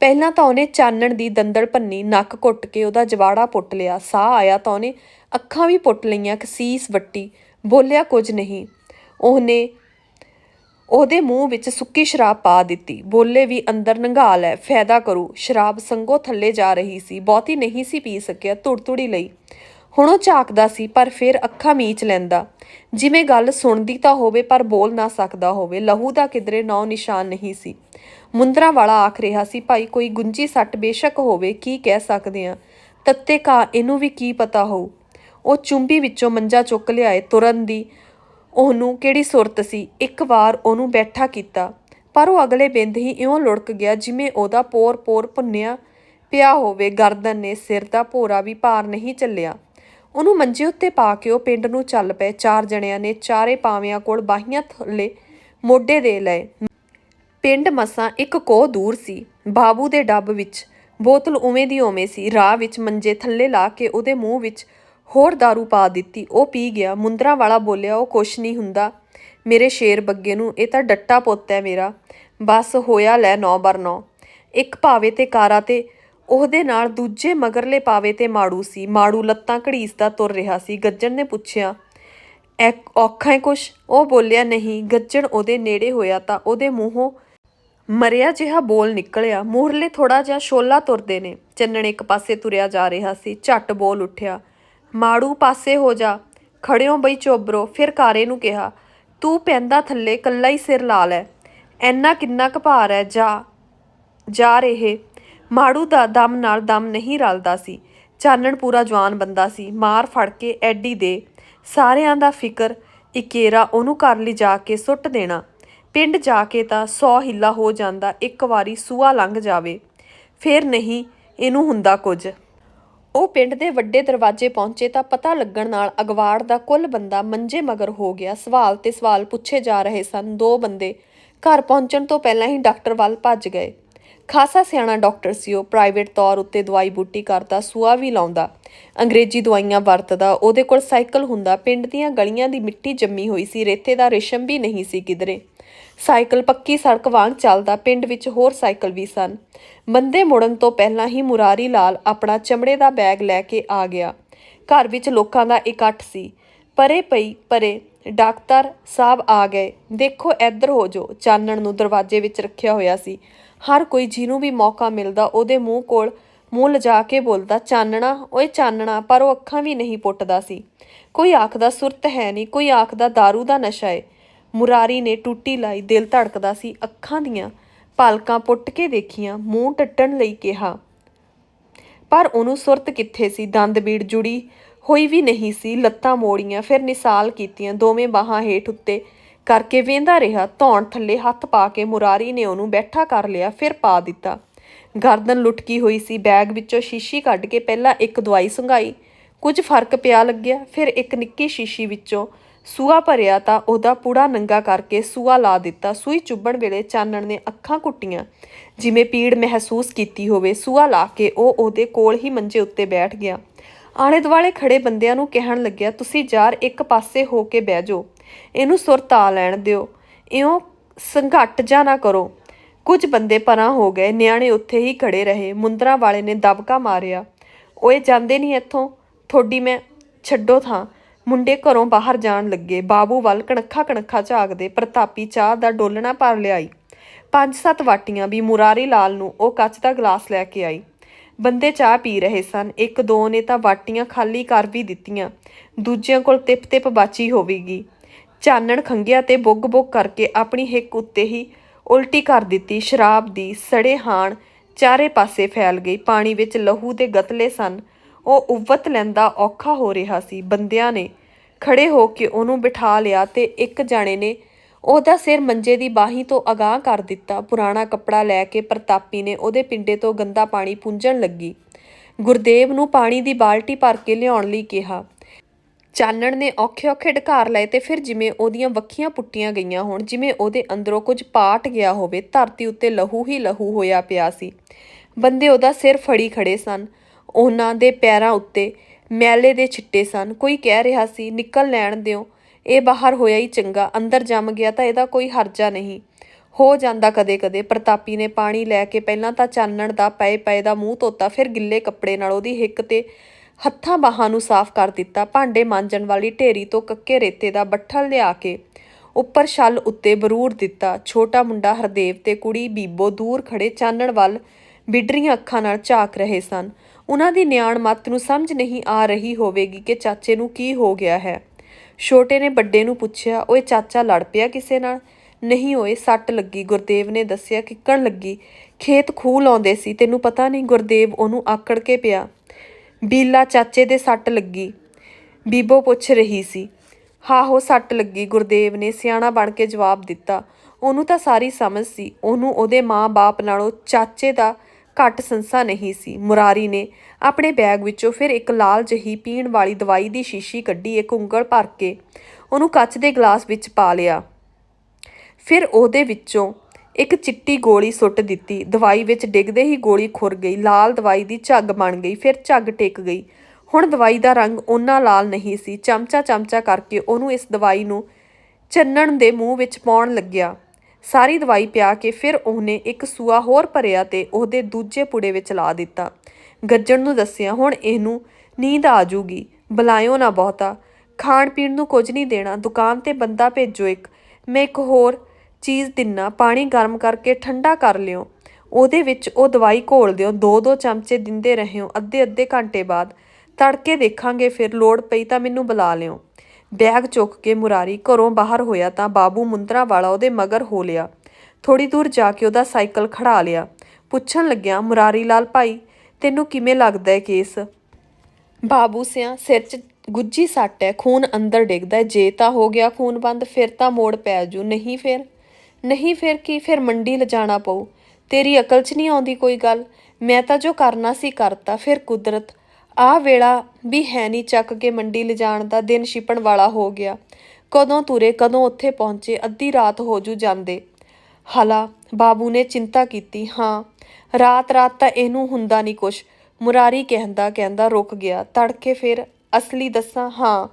Speaker 1: ਪਹਿਲਾਂ ਤਾਂ ਉਹਨੇ ਚਾਨਣ ਦੀ ਦੰਦੜ ਭੰਨੀ ਨੱਕ ਘੁੱਟ ਕੇ ਉਹਦਾ ਜਵਾੜਾ ਪੁੱਟ ਲਿਆ। ਸਾਹ ਆਇਆ ਤਾਂ ਉਹਨੇ ਅੱਖਾਂ ਵੀ ਪੁੱਟ ਲਈਆਂ, ਕਸੀਸ ਵੱਟੀ। ਬੋਲਿਆ ਕੁਝ ਨਹੀਂ। ਉਹਨੇ ਉਹਦੇ ਮੂੰਹ ਵਿੱਚ ਸੁੱਕੀ ਸ਼ਰਾਬ ਪਾ ਦਿੱਤੀ। ਬੋਲੇ ਵੀ, ਅੰਦਰ ਨੰਗਾ ਲੈ, ਫਾਇਦਾ ਕਰੂ। ਸ਼ਰਾਬ ਸੰਗੋ ਥੱਲੇ ਜਾ ਰਹੀ ਸੀ। ਬਹੁਤੀ ਨਹੀਂ ਸੀ ਪੀ ਸਕਿਆ ਤੁੜਤੁੜੀ ਲਈ। ਹੁਣ ਉਹ ਝਾਕਦਾ ਸੀ, ਪਰ ਫਿਰ ਅੱਖਾਂ ਮੀਚ ਲੈਂਦਾ। ਜਿਵੇਂ ਗੱਲ ਸੁਣਦੀ ਤਾਂ ਹੋਵੇ, ਪਰ ਬੋਲ ਨਾ ਸਕਦਾ ਹੋਵੇ। ਲਹੂ ਦਾ ਕਿਧਰੇ ਨੌ ਨਿਸ਼ਾਨ ਨਹੀਂ ਸੀ। ਮੁੰਦਰਾ ਵਾਲਾ ਆਖ ਰਿਹਾ ਸੀ, ਭਾਈ, ਕੋਈ ਗੁੰਜੀ ਸੱਟ ਬੇਸ਼ੱਕ ਹੋਵੇ, ਕੀ ਕਹਿ ਸਕਦੇ ਆ? ਤੱਤੇ ਕਾ ਇਹਨੂੰ ਵੀ ਕੀ ਪਤਾ ਹੋਊ? ਉਹ ਚੁੰਬੀ ਵਿੱਚੋਂ ਮੰਜਾ ਚੁੱਕ ਲਿਆਏ, ਤੁਰਨ ਦੀ ਉਹਨੂੰ ਕਿਹੜੀ ਸੁਰਤ ਸੀ? ਇੱਕ ਵਾਰ ਉਹਨੂੰ ਬੈਠਾ ਕੀਤਾ, ਪਰ ਉਹ ਅਗਲੇ ਬਿੰਦ ਹੀ ਇਉਂ ਲੁੜਕ ਗਿਆ ਜਿਵੇਂ ਉਹਦਾ ਪੋਰ-ਪੋਰ ਭੁੰਨਿਆ ਪਿਆ ਹੋਵੇ। ਗਰਦਨ ਨੇ ਸਿਰ ਦਾ ਭੋਰਾ ਵੀ ਭਾਰ ਨਹੀਂ ਚੱਲਿਆ ਉਹਨੂੰ ਮੰਜੇ ਉੱਤੇ ਪਾ ਕੇ ਉਹ ਪਿੰਡ ਨੂੰ ਚੱਲ ਪਏ। ਚਾਰ ਜਣਿਆਂ ਨੇ ਚਾਰੇ ਪਾਵਿਆਂ ਕੋਲ ਬਾਹੀਆਂ ਥੱਲੇ ਮੋਢੇ ਦੇ ਲਏ। ਪਿੰਡ ਮਸਾਂ ਇੱਕ ਕੋਹ ਦੂਰ ਸੀ। ਬਾਬੂ ਦੇ ਡੱਬ ਵਿੱਚ ਬੋਤਲ ਉਵੇਂ ਦੀ ਉਵੇਂ ਸੀ। ਰਾਹ ਵਿੱਚ ਮੰਜੇ ਥੱਲੇ ਲਾ ਕੇ ਉਹਦੇ ਮੂੰਹ ਵਿੱਚ ਹੋਰ दारू ਪਾ ਦਿੱਤੀ। ਉਹ ਪੀ ਗਿਆ। ਮੁੰਦਰਾ ਵਾਲਾ ਬੋਲਿਆ, ਉਹ ਕੁਛ ਨਹੀਂ ਹੁੰਦਾ। ਮੇਰੇ ਸ਼ੇਰ ਬੱਗੇ ਨੂੰ, ਇਹ ਤਾਂ ਡੱਟਾ ਪੁੱਤ ਹੈ ਮੇਰਾ। ਬਸ ਹੋਇਆ ਲੈ ਨੌ ਬਰ ਨੌ। ਇੱਕ ਭਾਵੇ ਤੇ ਕਾਰਾ ਤੇ, ਉਹਦੇ ਨਾਲ ਦੂਜੇ ਮਗਰਲੇ ਪਾਵੇ ਤੇ ਮਾੜੂ ਸੀ। ਮਾੜੂ ਲੱਤਾਂ ਘੜੀਸਦਾ ਤੁਰ ਰਿਹਾ ਸੀ। ਗੱਜਣ ਨੇ ਪੁੱਛਿਆ ਐ ਔਖਾ ਹੈ ਕੁਛ? ਉਹ ਬੋਲਿਆ, ਨਹੀਂ, ਗੱਜਣ ਉਹਦੇ ਨੇੜੇ ਹੋਇਆ ਤਾਂ ਉਹਦੇ ਮੂੰਹੋਂ ਮਰਿਆ ਜਿਹਾ ਬੋਲ ਨਿਕਲਿਆ। ਮੂਹਰਲੇ ਥੋੜਾ ਜਿਹਾ ਸ਼ੋਲਾ ਤੁਰਦੇ ਨੇ। ਚੰਨਣ ਇੱਕ ਪਾਸੇ ਤੁਰਿਆ ਜਾ ਰਿਹਾ ਸੀ। ਝੱਟ ਬੋਲ ਉੱਠਿਆ ਮਾੜੂ ਪਾਸੇ ਹੋ ਜਾ। ਖੜਿਓ ਬਈ ਚੋਬਰੋ, ਫਿਰ ਕਾਰੇ ਨੂੰ ਕਿਹਾ, ਤੂੰ ਪੈਂਦਾ ਥੱਲੇ ਕੱਲਾ ਹੀ ਸਿਰ ਲਾ ਲੈ। ਐਨਾ ਕਿੰਨਾ ਕੁ ਭਾਰ ਹੈ ਜਾ ਜਾ ਰਹੇ। ਮਾੜੂ ਦਾ ਦਮ ਨਾਲ ਦਮ ਨਹੀਂ ਰਲਦਾ ਸੀ। ਚਾਨਣ ਪੂਰਾ ਜਵਾਨ ਬੰਦਾ ਸੀ। ਮਾਰ ਫੜ ਕੇ ਐਡੀ ਦੇ। ਸਾਰਿਆਂ ਦਾ ਫਿਕਰ, ਇਕੇਰਾ ਉਹਨੂੰ ਘਰ ਲਿਜਾ ਕੇ ਸੁੱਟ ਦੇਣਾ। ਪਿੰਡ ਜਾ ਕੇ ਤਾਂ 100 ਹਿੱਲਾ ਹੋ ਜਾਂਦਾ, ਇੱਕ ਵਾਰੀ ਸੂਆ ਲੰਘ ਜਾਵੇ। ਫੇਰ ਨਹੀਂ, ਇਹਨੂੰ ਹੁੰਦਾ ਕੁਝ। ਉਹ ਪਿੰਡ ਦੇ ਵੱਡੇ ਦਰਵਾਜ਼ੇ ਪਹੁੰਚੇ ਤਾਂ ਪਤਾ ਲੱਗਣ ਨਾਲ ਅਗਵਾੜ ਦਾ ਕੁੱਲ ਬੰਦਾ ਮੰਜੇ ਮਗਰ ਹੋ ਗਿਆ। ਸਵਾਲ ਤੇ ਸਵਾਲ ਪੁੱਛੇ ਜਾ ਰਹੇ ਸਨ। ਦੋ ਬੰਦੇ ਘਰ ਪਹੁੰਚਣ ਤੋਂ ਪਹਿਲਾਂ ਹੀ ਡਾਕਟਰ ਵੱਲ ਭੱਜ ਗਏ। ਖਾਸਾ ਸਿਆਣਾ ਡਾਕਟਰ ਸੀ ਉਹ। ਪ੍ਰਾਈਵੇਟ ਤੌਰ ਉੱਤੇ ਦਵਾਈ ਬੂਟੀ ਕਰਦਾ, ਸੂਆ ਵੀ ਲਾਉਂਦਾ, ਅੰਗਰੇਜ਼ੀ ਦਵਾਈਆਂ ਵਰਤਦਾ। ਉਹਦੇ ਕੋਲ ਸਾਈਕਲ ਹੁੰਦਾ। ਪਿੰਡ ਦੀਆਂ ਗਲੀਆਂ ਦੀ ਮਿੱਟੀ ਜੰਮੀ ਹੋਈ ਸੀ। ਰੇਤੇ ਦਾ ਰੇਸ਼ਮ ਵੀ ਨਹੀਂ ਸੀ ਕਿਧਰੇ। ਸਾਈਕਲ ਪੱਕੀ ਸੜਕ ਵਾਂਗ ਚੱਲਦਾ, ਪਿੰਡ ਵਿੱਚ ਹੋਰ ਸਾਈਕਲ ਵੀ ਸਨ। ਬੰਦੇ ਮੁੜਨ ਤੋਂ ਪਹਿਲਾਂ ਹੀ ਮੁਰਾਰੀ ਲਾਲ ਆਪਣਾ ਚਮੜੇ ਦਾ ਬੈਗ ਲੈ ਕੇ ਆ ਗਿਆ। ਘਰ ਵਿੱਚ ਲੋਕਾਂ ਦਾ ਇਕੱਠ ਸੀ। ਪਰੇ ਪਈ, ਪਰੇ, ਡਾਕਟਰ ਸਾਹਿਬ ਆ ਗਏ। ਦੇਖੋ, ਇੱਧਰ ਹੋ ਜੋ ਚਾਨਣ ਨੂੰ ਦਰਵਾਜ਼ੇ ਵਿੱਚ ਰੱਖਿਆ ਹੋਇਆ ਸੀ। ਹਰ ਕੋਈ ਜਿਹਨੂੰ ਵੀ ਮੌਕਾ ਮਿਲਦਾ, ਉਹਦੇ ਮੂੰਹ ਕੋਲ ਮੂੰਹ ਲਜਾ ਕੇ ਬੋਲਦਾ, ਚਾਨਣਾ, ਓਏ ਚਾਨਣਾ, ਪਰ ਉਹ ਅੱਖਾਂ ਵੀ ਨਹੀਂ ਪੁੱਟਦਾ ਸੀ। ਕੋਈ ਆਖਦਾ, ਸੁਰਤ ਹੈ ਨਹੀਂ। ਕੋਈ ਆਖਦਾ दारू ਦਾ ਨਸ਼ਾ ਏ। ਮੁਰਾਰੀ ਨੇ ਟੂਟੀ ਲਾਈ ਦਿਲ ਧੜਕਦਾ ਸੀ, ਅੱਖਾਂ ਦੀਆਂ ਪਲਕਾਂ ਪੁੱਟ ਕੇ ਦੇਖੀਆਂ, ਮੂੰਹ ਟੱਟਣ ਲਈ ਕਿਹਾ। ਪਰ ਉਹਨੂੰ ਸੁਰਤ ਕਿੱਥੇ ਸੀ? ਦੰਦ ਬੀੜ ਜੁੜੀ ਹੋਈ ਵੀ ਨਹੀਂ ਸੀ, ਲੱਤਾਂ ਮੋੜੀਆਂ, ਫਿਰ ਨਿਸਾਲ ਕੀਤੀਆਂ, ਦੋਵੇਂ ਬਾਹਾਂ ਹੇਠ ਉੱਤੇ ਕਰਕੇ ਵੇਂਦਾ ਰਿਹਾ, ਧੌਣ ਥੱਲੇ ਹੱਥ ਪਾ ਕੇ ਮੁਰਾਰੀ ਨੇ ਉਹਨੂੰ ਬੈਠਾ ਕਰ ਲਿਆ, ਫਿਰ ਪਾ ਦਿੱਤਾ। ਗਰਦਨ ਲੁਟਕੀ ਹੋਈ ਸੀ, ਬੈਗ ਵਿੱਚੋਂ ਸ਼ੀਸ਼ੀ ਕੱਢ ਕੇ ਪਹਿਲਾਂ ਇੱਕ ਦਵਾਈ ਸੰਘਾਈ। ਕੁਝ ਫ਼ਰਕ ਪਿਆ ਲੱਗਿਆ, ਫਿਰ ਇੱਕ ਨਿੱਕੀ ਸ਼ੀਸ਼ੀ ਵਿੱਚੋਂ ਸੂਆ ਭਰਿਆ ਤਾਂ ਉਹਦਾ ਪੂੜਾ ਨੰਗਾ ਕਰਕੇ ਸੂਆ ਲਾ ਦਿੱਤਾ। ਸੂਈ ਚੁੱਭਣ ਵੇਲੇ ਚਾਨਣ ਨੇ ਅੱਖਾਂ ਕੁੱਟੀਆਂ ਜਿਵੇਂ ਪੀੜ ਮਹਿਸੂਸ ਕੀਤੀ ਹੋਵੇ ਸੂਆ ਲਾ ਕੇ ਉਹ ਉਹਦੇ ਕੋਲ ਹੀ ਮੰਜੇ ਉੱਤੇ ਬੈਠ ਗਿਆ। ਆਲੇ ਦੁਆਲੇ ਖੜੇ ਬੰਦਿਆਂ ਨੂੰ ਕਹਿਣ ਲੱਗਿਆ, ਤੁਸੀਂ ਯਾਰ ਇੱਕ ਪਾਸੇ ਹੋ ਕੇ ਬਹਿ ਜਾਓ। ਇਹਨੂੰ ਸੁਰਤ ਆ ਲੈਣ ਦਿਓ। ਇਉਂ ਸੰਘਟ ਜਾ ਨਾ ਕਰੋ ਕੁਝ ਬੰਦੇ ਪਰਾਂ ਹੋ ਗਏ। ਨਿਆਣੇ ਉੱਥੇ ਹੀ ਖੜੇ ਰਹੇ। ਮੁੰਦਰਾ ਵਾਲੇ ਨੇ ਦਬਕਾ ਮਾਰਿਆ। ਓਏ, ਜਾਂਦੇ ਨਹੀਂ ਇੱਥੋਂ? ਥੋੜੀ ਮੈਂ ਛੱਡੋ ਥਾਂ। ਮੁੰਡੇ ਘਰੋਂ ਬਾਹਰ ਜਾਣ ਲੱਗੇ। ਬਾਬੂ ਵੱਲ ਕਣਖਾ ਕਣਖਾ ਝਾਕਦੇ ਪ੍ਰਤਾਪੀ ਚਾਹ ਦਾ ਡੋਲਣਾ ਭਰ ਲਿਆਈ। ਪੰਜ ਸੱਤ ਵਾਟੀਆਂ ਵੀ ਮੁਰਾਰੀ ਲਾਲ ਨੂੰ ਉਹ ਕੱਚ ਦਾ ਗਲਾਸ ਲੈ ਕੇ ਆਈ। ਬੰਦੇ ਚਾਹ ਪੀ ਰਹੇ ਸਨ। ਇੱਕ ਦੋ ਨੇ ਤਾਂ ਵਾਟੀਆਂ ਖਾਲੀ ਕਰ ਵੀ ਦਿੱਤੀਆਂ। ਦੂਜਿਆਂ ਕੋਲ ਤਿਪ ਤਿਪ ਬਾਚੀ ਹੋਵੇਗੀ। ਚਾਨਣ ਖੰਗਿਆ ਤੇ ਬੁੱਗ ਬੁੱਗ ਕਰਕੇ ਆਪਣੀ ਹਿੱਕ ਉੱਤੇ ਹੀ ਉਲਟੀ ਕਰ ਦਿੱਤੀ। ਸ਼ਰਾਬ ਦੀ ਸੜੇ ਹਾਣ ਚਾਰੇ ਪਾਸੇ ਫੈਲ ਗਈ। ਪਾਣੀ ਵਿੱਚ ਲਹੂ ਦੇ ਗਤਲੇ ਸਨ। ਉਹ ਉਵਤ ਲੈਂਦਾ ਔਖਾ ਹੋ ਰਿਹਾ ਸੀ। ਬੰਦਿਆਂ ਨੇ ਖੜੇ ਹੋ ਕੇ ਉਹਨੂੰ ਬਿਠਾ ਲਿਆ ਤੇ ਇੱਕ ਜਾਣੇ ਨੇ ਉਹਦਾ ਸਿਰ ਮੰਜੇ ਦੀ ਬਾਹੀ ਤੋਂ ਅਗਾਹ ਕਰ ਦਿੱਤਾ। ਪੁਰਾਣਾ ਕੱਪੜਾ ਲੈ ਕੇ ਪ੍ਰਤਾਪੀ ਨੇ ਉਹਦੇ ਪਿੰਡੇ ਤੋਂ ਗੰਦਾ ਪਾਣੀ ਪੂੰਝਣ ਲੱਗੀ। ਗੁਰਦੇਵ ਨੂੰ ਪਾਣੀ ਦੀ ਬਾਲਟੀ ਭਰ ਕੇ ਲਿਆਉਣ ਲਈ ਕਿਹਾ। ਚਾਨਣ ਨੇ ਔਖੇ ਔਖੇ ਢਕਾਰ ਲਏ ਤੇ ਫਿਰ ਜਿਵੇਂ ਉਹਦੀਆਂ ਵੱਖੀਆਂ ਪੁੱਟੀਆਂ ਗਈਆਂ ਹੋਣ, ਜਿਵੇਂ ਉਹਦੇ ਅੰਦਰੋਂ ਕੁਝ ਪਾਟ ਗਿਆ ਹੋਵੇ, ਧਰਤੀ ਉੱਤੇ ਲਹੂ ਹੀ ਲਹੂ ਹੋਇਆ ਪਿਆ ਸੀ। ਬੰਦੇ ਉਹਦਾ ਸਿਰ ਫੜੀ ਖੜੇ ਸਨ। ਉਹਨਾਂ ਦੇ ਪੈਰਾਂ ਉੱਤੇ ਮੈਲੇ ਦੇ ਛਿੱਟੇ ਸਨ। ਕੋਈ ਕਹਿ ਰਿਹਾ ਸੀ, ਨਿਕਲ ਲੈਣ ਦਿਓ। ਇਹ ਬਾਹਰ ਹੋਇਆ ਹੀ ਚੰਗਾ। ਅੰਦਰ ਜੰਮ ਗਿਆ ਤਾਂ ਇਹਦਾ ਕੋਈ ਹਰਜਾ ਨਹੀਂ। ਹੋ ਜਾਂਦਾ ਕਦੇ-ਕਦੇ। ਪ੍ਰਤਾਪੀ ਨੇ ਪਾਣੀ ਲੈ ਕੇ ਪਹਿਲਾਂ ਤਾਂ ਚਾਨਣ ਦਾ ਪਏ ਪਏ ਦਾ ਮੂੰਹ ਧੋਤਾ, ਫਿਰ ਗਿੱਲੇ ਕੱਪੜੇ ਨਾਲ ਉਹਦੀ ਹਿੱਕ ਤੇ ਹੱਥਾਂ ਬਾਹਾਂ ਨੂੰ ਸਾਫ਼ ਕਰ ਦਿੱਤਾ। ਭਾਂਡੇ ਮਾਂਜਣ ਵਾਲੀ ਢੇਰੀ ਤੋਂ ਕੱਕੇ ਰੇਤੇ ਦਾ ਬੱਠਲ ਲਿਆ ਕੇ ਉੱਪਰ ਛੱਲ ਉੱਤੇ ਬਰੂਰ ਦਿੱਤਾ। ਛੋਟਾ ਮੁੰਡਾ ਹਰਦੇਵ ਤੇ ਕੁੜੀ ਬੀਬੋ ਦੂਰ ਖੜੇ ਚਾਨਣ ਵੱਲ ਬਿਡਰੀਆਂ ਅੱਖਾਂ ਨਾਲ ਝਾਕ ਰਹੇ ਸਨ। ਉਹਨਾਂ ਦੀ ਨਿਆਣ ਮੱਤ ਨੂੰ ਸਮਝ ਨਹੀਂ ਆ ਰਹੀ ਹੋਵੇਗੀ ਕਿ ਚਾਚੇ ਨੂੰ ਕੀ ਹੋ ਗਿਆ ਹੈ। ਛੋਟੇ ਨੇ ਵੱਡੇ ਨੂੰ ਪੁੱਛਿਆ, ਓਏ ਚਾਚਾ ਲੜ ਪਿਆ ਕਿਸੇ ਨਾਲ? ਨਹੀਂ ਓਏ, ਸੱਟ ਲੱਗੀ। ਗੁਰਦੇਵ ਨੇ ਦੱਸਿਆ ਕਿੱਕਣ ਲੱਗੀ। ਖੇਤ ਖੂਹ ਲਾਉਂਦੇ ਸੀ, ਤੈਨੂੰ ਪਤਾ ਨਹੀਂ? ਗੁਰਦੇਵ ਉਹਨੂੰ ਆਕੜ ਕੇ ਪਿਆ। ਬੀਲਾ ਚਾਚੇ ਦੇ ਸੱਟ ਲੱਗੀ। ਬੀਬੋ ਪੁੱਛ ਰਹੀ ਸੀ। ਹਾਹੋ, ਸੱਟ ਲੱਗੀ। ਗੁਰਦੇਵ ਨੇ ਸਿਆਣਾ ਬਣ ਕੇ ਜਵਾਬ ਦਿੱਤਾ। ਉਹਨੂੰ ਤਾਂ ਸਾਰੀ ਸਮਝ ਸੀ। ਉਹਨੂੰ ਉਹਦੇ ਮਾਂ-ਬਾਪ ਨਾਲੋਂ ਚਾਚੇ ਦਾ ਘੱਟ ਸੰਸਾ ਨਹੀਂ ਸੀ। ਮੁਰਾਰੀ ਨੇ ਆਪਣੇ ਬੈਗ ਵਿੱਚੋਂ ਫਿਰ ਇੱਕ ਲਾਲ ਜਹੀ ਪੀਣ ਵਾਲੀ ਦਵਾਈ ਦੀ ਸ਼ੀਸ਼ੀ ਕੱਢੀ, ਇੱਕ ਉਂਗਲ ਭਰ ਕੇ ਉਹਨੂੰ ਕੱਚ ਦੇ ਗਲਾਸ ਵਿੱਚ ਪਾ ਲਿਆ। ਫਿਰ ਉਹਦੇ ਵਿੱਚੋਂ ਇੱਕ ਚਿੱਟੀ ਗੋਲੀ ਸੁੱਟ ਦਿੱਤੀ। ਦਵਾਈ ਵਿੱਚ ਡਿੱਗਦੇ ਹੀ ਗੋਲੀ ਖੁਰ ਗਈ। ਲਾਲ ਦਵਾਈ ਦੀ ਝੱਗ ਬਣ ਗਈ। ਫਿਰ ਝੱਗ ਟਿਕ ਗਈ। ਹੁਣ ਦਵਾਈ ਦਾ ਰੰਗ ਓਨਾ ਲਾਲ ਨਹੀਂ ਸੀ। ਚਮਚਾ ਚਮਚਾ ਕਰਕੇ ਉਹਨੂੰ ਇਸ ਦਵਾਈ ਨੂੰ ਚੰਨਣ ਦੇ ਮੂੰਹ ਵਿੱਚ ਪਾਉਣ ਲੱਗਿਆ। ਸਾਰੀ ਦਵਾਈ ਪਿਆ ਕੇ ਫਿਰ ਉਹਨੇ ਇੱਕ ਸੂਆ ਹੋਰ ਭਰਿਆ ਤੇ ਉਹਦੇ ਦੂਜੇ ਪੁੜੇ ਵਿੱਚ ਲਾ ਦਿੱਤਾ। ਗੱਜਣ ਨੂੰ ਦੱਸਿਆ, ਹੁਣ ਇਹਨੂੰ ਨੀਂਦ ਆ ਜੂਗੀ, ਬੁਲਾਇਓ ਨਾ ਬਹੁਤਾ। ਖਾਣ ਪੀਣ ਨੂੰ ਕੁਝ ਨਹੀਂ ਦੇਣਾ, ਦੁਕਾਨ ਤੇ ਬੰਦਾ ਭੇਜੋ ਇੱਕ। ਮੈਂ ਇੱਕ ਹੋਰ ਚੀਜ਼ ਦਿੰਨਾ, ਪਾਣੀ ਗਰਮ ਕਰਕੇ ਠੰਡਾ ਕਰ ਲਿਓ। ਉਹਦੇ ਵਿੱਚ ਉਹ ਦਵਾਈ ਘੋਲ ਦਿਓ ਦੋ ਦੋ ਚਮਚੇ ਦਿੰਦੇ ਰਹਿਓ ਅੱਧੇ ਅੱਧੇ ਘੰਟੇ ਬਾਅਦ। ਤੜਕੇ ਦੇਖਾਂਗੇ, ਫਿਰ ਲੋੜ ਪਈ ਤਾਂ ਮੈਨੂੰ ਬੁਲਾ ਲਿਓ। ਬੈਗ ਚੁੱਕ ਕੇ ਮੁਰਾਰੀ ਘਰੋਂ ਬਾਹਰ ਹੋਇਆ ਤਾਂ ਬਾਬੂ ਮੁੰਦਰਾ ਵਾਲਾ ਉਹਦੇ ਮਗਰ ਹੋ ਲਿਆ। ਥੋੜੀ ਦੂਰ ਜਾ ਕੇ ਉਹਦਾ ਸਾਈਕਲ ਖੜਾ ਲਿਆ। ਪੁੱਛਣ ਲੱਗਿਆ, ਮੁਰਾਰੀ ਲਾਲ ਭਾਈ, ਤੈਨੂੰ ਕਿਵੇਂ ਲੱਗਦਾ ਹੈ ਕੇਸ? ਬਾਬੂ ਸਿਆ ਸਿਰ 'ਚ ਗੁੱਜੀ ਸੱਟ ਹੈ ਖੂਨ ਅੰਦਰ ਡਿੱਗਦਾ ਜੇ ਤਾਂ ਹੋ ਗਿਆ ਖੂਨ ਬੰਦ, ਫਿਰ ਤਾਂ ਮੋੜ ਪੈ ਜੂ। ਨਹੀਂ ਫਿਰ? ਨਹੀਂ ਫਿਰ ਕੀ? ਫਿਰ ਮੰਡੀ ਲਿਜਾਣਾ ਪਊ। ਤੇਰੀ ਅਕਲ 'ਚ ਨਹੀਂ ਆਉਂਦੀ ਕੋਈ ਗੱਲ। ਮੈਂ ਤਾਂ ਜੋ ਕਰਨਾ ਸੀ ਕਰਤਾ, ਫਿਰ ਕੁਦਰਤ ਆਹ ਵੇਲਾ ਵੀ ਹੈ ਨਹੀਂ ਚੱਕ ਕੇ ਮੰਡੀ ਲਿਜਾਣ ਦਾ ਦਿਨ ਛਿਪਣ ਵਾਲਾ ਹੋ ਗਿਆ। ਕਦੋਂ ਤੁਰੇ, ਕਦੋਂ ਉੱਥੇ ਪਹੁੰਚੇ, ਅੱਧੀ ਰਾਤ ਹੋ ਜੂ ਜਾਂਦੇ। ਹਲਾ, ਬਾਬੂ ਨੇ ਚਿੰਤਾ ਕੀਤੀ, ਹਾਂ, ਰਾਤ ਰਾਤ ਤਾਂ ਇਹਨੂੰ ਹੁੰਦਾ ਨਹੀਂ ਕੁਛ। ਮੁਰਾਰੀ ਕਹਿੰਦਾ ਕਹਿੰਦਾ ਰੁਕ ਗਿਆ, ਤੜਕੇ ਫਿਰ ਅਸਲੀ ਦੱਸਾਂ, ਹਾਂ,